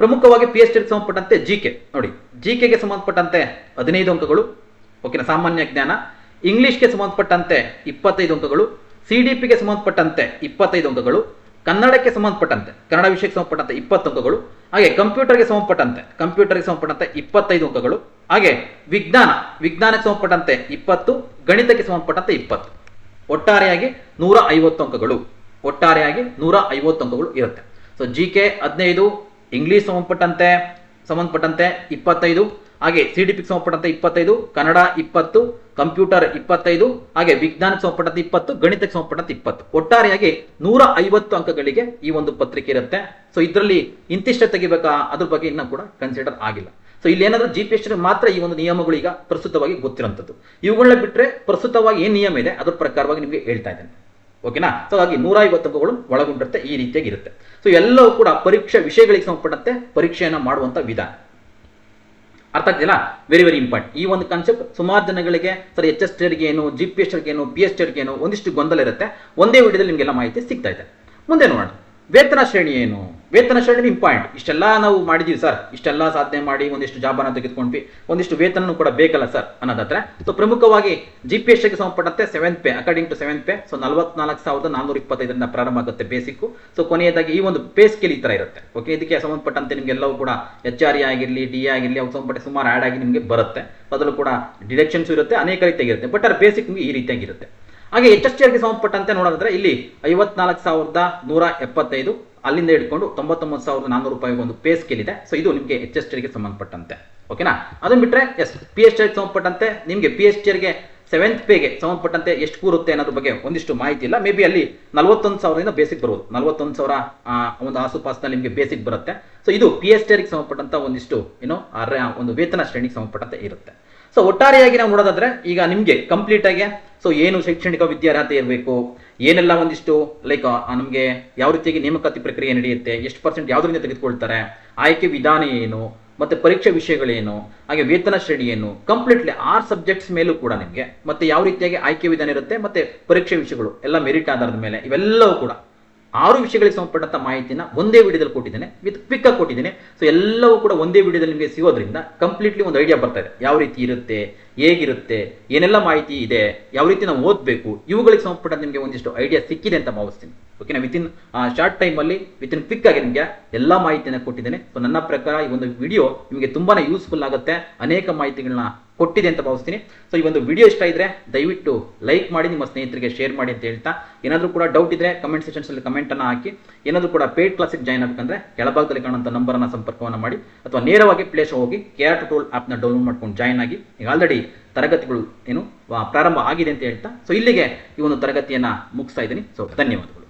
ಪ್ರಮುಖವಾಗಿ ಪಿ ಎಸ್ ಟಿ ಸಂಬಂಧಪಟ್ಟಂತೆ ಜಿ ಕೆ ನೋಡಿ. ಜಿ ಕೆಗೆ ಸಂಬಂಧಪಟ್ಟಂತೆ ಹದಿನೈದು ಅಂಕಗಳು, ಓಕೆನಾ, ಸಾಮಾನ್ಯ ಜ್ಞಾನ. ಇಂಗ್ಲಿಷ್ಗೆ ಸಂಬಂಧಪಟ್ಟಂತೆ ಇಪ್ಪತ್ತೈದು ಅಂಕಗಳು ಸಿ ಡಿ ಪಿಗೆ ಸಂಬಂಧಪಟ್ಟಂತೆ ಇಪ್ಪತ್ತೈದು ಅಂಕಗಳು, ಕನ್ನಡಕ್ಕೆ ಸಂಬಂಧಪಟ್ಟಂತೆ, ಕನ್ನಡ ವಿಷಯಕ್ಕೆ ಸಂಬಂಧಪಟ್ಟಂತೆ ಇಪ್ಪತ್ತು ಅಂಕಗಳು, ಹಾಗೆ ಕಂಪ್ಯೂಟರ್ಗೆ ಸಂಬಂಧಪಟ್ಟಂತೆ ಕಂಪ್ಯೂಟರ್ಗೆ ಸಂಬಂಧಪಟ್ಟಂತೆ ಇಪ್ಪತ್ತೈದು ಅಂಕಗಳು, ಹಾಗೆ ವಿಜ್ಞಾನ, ವಿಜ್ಞಾನಕ್ಕೆ ಸಂಬಂಧಪಟ್ಟಂತೆ ಇಪ್ಪತ್ತು, ಗಣಿತಕ್ಕೆ ಸಂಬಂಧಪಟ್ಟಂತೆ ಇಪ್ಪತ್ತು. ಒಟ್ಟಾರೆಯಾಗಿ ನೂರ ಐವತ್ತು ಅಂಕಗಳು, ಒಟ್ಟಾರೆಯಾಗಿ ನೂರ ಐವತ್ತು ಅಂಕಗಳು ಇರುತ್ತೆ. ಸೊ ಜಿ ಕೆ ಹದಿನೈದು ಇಂಗ್ಲಿಷ್ ಸಂಬಂಧಪಟ್ಟಂತೆ ಸಂಬಂಧಪಟ್ಟಂತೆ ಇಪ್ಪತ್ತೈದು, ಹಾಗೆ ಸಿ ಡಿ ಪಿಗೆ ಸಂಬಂಧಪಟ್ಟಂತೆ ಇಪ್ಪತ್ತೈದು, ಕನ್ನಡ ಇಪ್ಪತ್ತು ಕಂಪ್ಯೂಟರ್ ಇಪ್ಪತ್ತೈದು, ಹಾಗೆ ವಿಜ್ಞಾನಕ್ಕೆ ಸಂಬಂಧಪಟ್ಟಂತೆ ಇಪ್ಪತ್ತು ಗಣಿತಕ್ಕೆ ಸಂಬಂಧಪಟ್ಟಂತೆ ಇಪ್ಪತ್ತು. ಒಟ್ಟಾರೆಯಾಗಿ ನೂರ ಐವತ್ತು ಅಂಕಗಳಿಗೆ ಈ ಒಂದು ಪತ್ರಿಕೆ ಇರುತ್ತೆ. ಸೊ ಇದರಲ್ಲಿ ಇಂತಿಷ್ಟೇ ತೆಗಿಬೇಕಾ? ಅದ್ರ ಬಗ್ಗೆ ಇನ್ನೂ ಕೂಡ ಕನ್ಸಿಡರ್ ಆಗಿಲ್ಲ. ಸೊ ಇಲ್ಲಿ ಏನಾದ್ರೂ ಜಿ ಪಿ ಎಸ್ ಮಾತ್ರ ಈ ಒಂದು ನಿಯಮಗಳು ಈಗ ಪ್ರಸ್ತುತವಾಗಿ ಗೊತ್ತಿರೋಂಥದ್ದು ಇವುಗಳನ್ನ ಬಿಟ್ಟರೆ ಪ್ರಸ್ತುತವಾಗಿ ಏನು ನಿಯಮ ಇದೆ? ಅದ್ರ ಪ್ರಕಾರವಾಗಿ ನಿಮಗೆ ಹೇಳ್ತಾ ಇದ್ದೇನೆ. ಓಕೆನಾ? ಸೊ ಹಾಗಾಗಿ ನೂರ ಐವತ್ತು ಅಂಕಗಳು ಒಳಗೊಂಡಿರುತ್ತೆ, ಈ ರೀತಿಯಾಗಿ ಇರುತ್ತೆ. ಸೊ ಎಲ್ಲವೂ ಕೂಡ ಪರೀಕ್ಷಾ ವಿಷಯಗಳಿಗೆ ಸಂಬಂಧಪಟ್ಟಂತೆ ಪರೀಕ್ಷೆಯನ್ನು ಮಾಡುವಂಥ ವಿಧಾನ. ಅರ್ಥ ಆಗ್ತಿಲ್ಲ ವೆರಿ ವೆರಿ ಇಂಪಾರ್ಟೆಂಟ್ ಈ ಒಂದು ಕಾನ್ಸೆಪ್ಟ್ ಸುಮಾರು ಜನಗಳಿಗೆ, ಸರ್ ಎಚ್ ಎಸ್ ಟಿಯರ್ಗೆ ಏನು ಜಿ ಪಿ ಎಸ್ ಏನು ಪಿ ಎಸ್ ಟಿಯರ್ಗೆ ಏನು, ಒಂದಿಷ್ಟು ಗೊಂದಲ ಇರುತ್ತೆ. ಒಂದೇ ವಿಡಿಯೋದಲ್ಲಿ ನಿಮಗೆಲ್ಲ ಮಾಹಿತಿ ಸಿಗ್ತಾ ಇದೆ. ಮುಂದೆ ನೋಡೋಣ. ವೇತನ ಶ್ರೇಣಿ ಏನು? ವೇತನ ಶ್ರೇಣಿ ಇಂಪಾರ್ಟೆಂಟ್ ಇಷ್ಟೆಲ್ಲ ನಾವು ಮಾಡಿದೀವಿ ಸರ್ ಇಷ್ಟೆಲ್ಲ ಸಾಧನೆ ಮಾಡಿ ಒಂದಿಷ್ಟು ಜಾಬನ್ನು ತೆಗೆದುಕೊಂಡ್ವಿ. ಒಂದಿಷ್ಟು ವೇತನ ಕೂಡ ಬೇಕಲ್ಲ ಸರ್ ಅನ್ನೋದಾದ್ರೆ ಸೊ ಪ್ರಮುಖವಾಗಿ ಜಿ ಪಿ ಎಸ್ಗೆ ಸಂಬಂಧಪಟ್ಟಂತೆ seventh pay according to seventh pay so ನಲವತ್ನಾಲ್ಕು ಸಾವಿರದ ನಾನ್ನೂರ ಇಪ್ಪತ್ತೈದರಿಂದ ಪ್ರಾರಂಭ ಆಗುತ್ತೆ ಬೇಸಿಕ್ ಸೊ ಕೊನೆಯದಾಗಿ ಈ ಒಂದು ಪೇ ಸ್ಕೇಲ್ ಈ ತರ ಇರುತ್ತೆ. ಓಕೆ ಇದಕ್ಕೆ ಸಂಬಂಧಪಟ್ಟಂತೆ ನಿಮಗೆಲ್ಲವೂ ಕೂಡ ಎಚ್ ಆರ್ ಆಗಿರಲಿ ಡಿ ಆಗಿರಲಿ ಅವು ಸಂಬಂಧಪಟ್ಟ ಸುಮಾರು ಆಡ್ ಆಗಿ ನಿಮಗೆ ಬರುತ್ತೆ. ಅದರಲ್ಲೂ ಕೂಡ ಡಿಡಕ್ಷನ್ಸ್ ಇರುತ್ತೆ, ಅನೇಕ ರೀತಿಯಾಗಿರುತ್ತೆ. ಬಟ್ ಅದ್ರ ಬೇಸಿಕ್ ನಿಮಗೆ ಈ ರೀತಿಯಾಗಿರುತ್ತೆ. ಹಾಗೆ ಎಚ್ ಎಸ್ ಟಿ ಸಂಬಂಧಪಟ್ಟಂತೆ ನೋಡೋದಾದ್ರೆ ಇಲ್ಲಿ ಐವತ್ನಾಲ್ಕು ಸಾವಿರದ ನೂರ ಎಪ್ಪತ್ತೈದು, ಅಲ್ಲಿಂದ ಹಿಡ್ಕೊಂಡು ತೊಂಬತ್ತೊಂಬತ್ತು ಸಾವಿರದ ನಾನ್ನೂರು ರೂಪಾಯಿ ಒಂದು ಪೇ ಸ್ಕೇಲ್ ಇದೆ. ಸೊ ಇದು ನಿಮಗೆ ಎಚ್ ಎಸ್ ಟಿಗೆ ಸಂಬಂಧಪಟ್ಟಂತೆ ಓಕೆನಾ ಅದನ್ನ ಬಿಟ್ಟರೆ ಎಸ್ ಪಿ ಎಚ್ ಟಿಗೆ ಸಂಬಂಧಪಟ್ಟಂತೆ, ನಿಮಗೆ ಪಿ ಎಚ್ ಟಿಗೆ ಸೆವೆಂತ್ ಪೇಗೆ ಸಂಬಂಧಪಟ್ಟಂತೆ ಎಷ್ಟು ಕೂರುತ್ತೆ ಅನ್ನೋದ್ರ ಬಗ್ಗೆ ಒಂದಿಷ್ಟು ಮಾಹಿತಿ ಇಲ್ಲ. ಮೇ ಬಿ ಅಲ್ಲಿ ನಲವತ್ತೊಂದು ಸಾವಿರದಿಂದ ಬೇಸಿಕ್ ಬರುವುದು ನಲವತ್ತೊಂದು ಸಾವಿರ ಒಂದು ಆಸುಪಾಸಿನಲ್ಲಿ ನಿಮಗೆ ಬೇಸಿಕ್ ಬರುತ್ತೆ. ಸೊ ಇದು ಪಿ ಎಸ್ ಟಿಗೆ ಸಂಬಂಧಪಟ್ಟಂತ ಒಂದಿಷ್ಟು ಏನೋ ಒಂದು ವೇತನ ಶ್ರೇಣಿಗೆ ಸಂಬಂಧಪಟ್ಟಂತೆ ಇರುತ್ತೆ. ಸೊ ಒಟ್ಟಾರೆಯಾಗಿ ನಾವು ನೋಡೋದಾದ್ರೆ ಈಗ ನಿಮಗೆ ಕಂಪ್ಲೀಟ್ ಆಗಿ ಸೊ ಏನು ಶೈಕ್ಷಣಿಕ ವಿದ್ಯಾರ್ಹತೆ ಇರಬೇಕು, ಏನೆಲ್ಲ ಒಂದಿಷ್ಟು ಲೈಕ್ ನಮಗೆ ಯಾವ ರೀತಿಯಾಗಿ ನೇಮಕಾತಿ ಪ್ರಕ್ರಿಯೆ ನಡೆಯುತ್ತೆ, ಎಷ್ಟು ಪರ್ಸೆಂಟ್ ಯಾವುದರಿಂದ ತೆಗೆದುಕೊಳ್ತಾರೆ, ಆಯ್ಕೆ ವಿಧಾನ ಏನು, ಮತ್ತೆ ಪರೀಕ್ಷೆ ವಿಷಯಗಳೇನು, ಹಾಗೆ ವೇತನ ಶ್ರೇಣಿ ಏನು ಕಂಪ್ಲೀಟ್ಲಿ ಆರ್ ಸಬ್ಜೆಕ್ಟ್ಸ್ ಮೇಲೂ ಕೂಡ ನಿಮಗೆ, ಮತ್ತೆ ಯಾವ ರೀತಿಯಾಗಿ ಆಯ್ಕೆ ವಿಧಾನ ಇರುತ್ತೆ, ಮತ್ತೆ ಪರೀಕ್ಷೆ ವಿಷಯಗಳು, ಎಲ್ಲ ಮೆರಿಟ್ ಆಧಾರದ ಮೇಲೆ, ಇವೆಲ್ಲವೂ ಕೂಡ. ಆರು ವಿಷಯಗಳಿಗೆ ಸಂಬಂಧಪಟ್ಟಂತ ಮಾಹಿತಿನ ಒಂದೇ ವಿಡಿಯೋದಲ್ಲಿ ಕೊಟ್ಟಿದ್ದೇನೆ, ವಿತ್ ಕ್ವಿಕ್ ಆಗಿ ಕೊಟ್ಟಿದ್ದೇನೆ. ಸೊ ಎಲ್ಲವೂ ಕೂಡ ಒಂದೇ ವಿಡಿಯೋದಲ್ಲಿ ನಿಮಗೆ ಸಿಗೋದ್ರಿಂದ ಕಂಪ್ಲೀಟ್ಲಿ ಒಂದು ಐಡಿಯಾ ಬರ್ತಾ ಇದೆ. ಯಾವ ರೀತಿ ಇರುತ್ತೆ ಹೇಗಿರುತ್ತೆ, ಏನೆಲ್ಲ ಮಾಹಿತಿ ಇದೆ, ಯಾವ ರೀತಿ ನಾವು ಓದಬೇಕು, ಇವುಗಳಿಗೆ ಸಂಬಂಧಪಟ್ಟ ನಿಮಗೆ ಒಂದಿಷ್ಟು ಐಡಿಯಾ ಸಿಕ್ಕಿದೆ ಅಂತ ಭಾವಿಸ್ತೀನಿ. ಓಕೆನಾ ವಿತಿನ್ ಶಾರ್ಟ್ ಟೈಮಲ್ಲಿ ವಿತಿನ್ ಕ್ವಿಕ್ ಆಗಿ ನಿಮಗೆ ಎಲ್ಲ ಮಾಹಿತಿಯನ್ನು ಕೊಟ್ಟಿದ್ದೇನೆ. ಸೊ ನನ್ನ ಪ್ರಕಾರ ಈ ಒಂದು ವಿಡಿಯೋ ನಿಮಗೆ ತುಂಬಾ ಯೂಸ್ಫುಲ್ ಆಗುತ್ತೆ, ಅನೇಕ ಮಾಹಿತಿಗಳನ್ನ ಕೊಟ್ಟಿದೆ ಅಂತ ಭಾವಿಸ್ತೀನಿ. ಸೊ ಈ ಒಂದು ವಿಡಿಯೋ ಇಷ್ಟ ಇದ್ರೆ ದಯವಿಟ್ಟು ಲೈಕ್ ಮಾಡಿ, ನಿಮ್ಮ ಸ್ನೇಹಿತರಿಗೆ ಶೇರ್ ಮಾಡಿ ಅಂತ ಹೇಳ್ತಾ. ಏನಾದರೂ ಕೂಡ ಡೌಟ್ ಇದ್ರೆ ಕಮೆಂಟ್ ಸೆಕ್ಷನ್ಸ್ ಅಲ್ಲಿ ಕಮೆಂಟ್ ಅನ್ನ ಹಾಕಿ. ಏನಾದರೂ ಕೂಡ ಪೇಡ್ ಕ್ಲಾಸಿಗೆ ಜಾಯ್ನ್ ಆಗಬೇಕಂದ್ರೆ ಕೆಳಭಾಗದಲ್ಲಿ ಕಾಣುವಂಥ ನಂಬರನ್ನು ಸಂಪರ್ಕವನ್ನು ಮಾಡಿ. ಅಥವಾ ನೇರವಾಗಿ ಪ್ಲೇಸ್ ಹೋಗಿ ಕೆ ಆರ್ ಟೋಲ್ ಆ್ಯಪ್ನ ಡೌನ್ಲೋಡ್ ಮಾಡ್ಕೊಂಡು ಜಾಯ್ನ್ ಆಗಿ. ಈಗ ಆಲ್ರೆಡಿ ತರಗತಿಗಳು ಏನು ಪ್ರಾರಂಭ ಆಗಿದೆ ಅಂತ ಹೇಳ್ತಾ ಸೊ ಇಲ್ಲಿಗೆ ಈ ಒಂದು ತರಗತಿಯನ್ನು ಮುಗಿಸ್ತಾ ಇದ್ದೀನಿ. ಸೊ ಧನ್ಯವಾದಗಳು.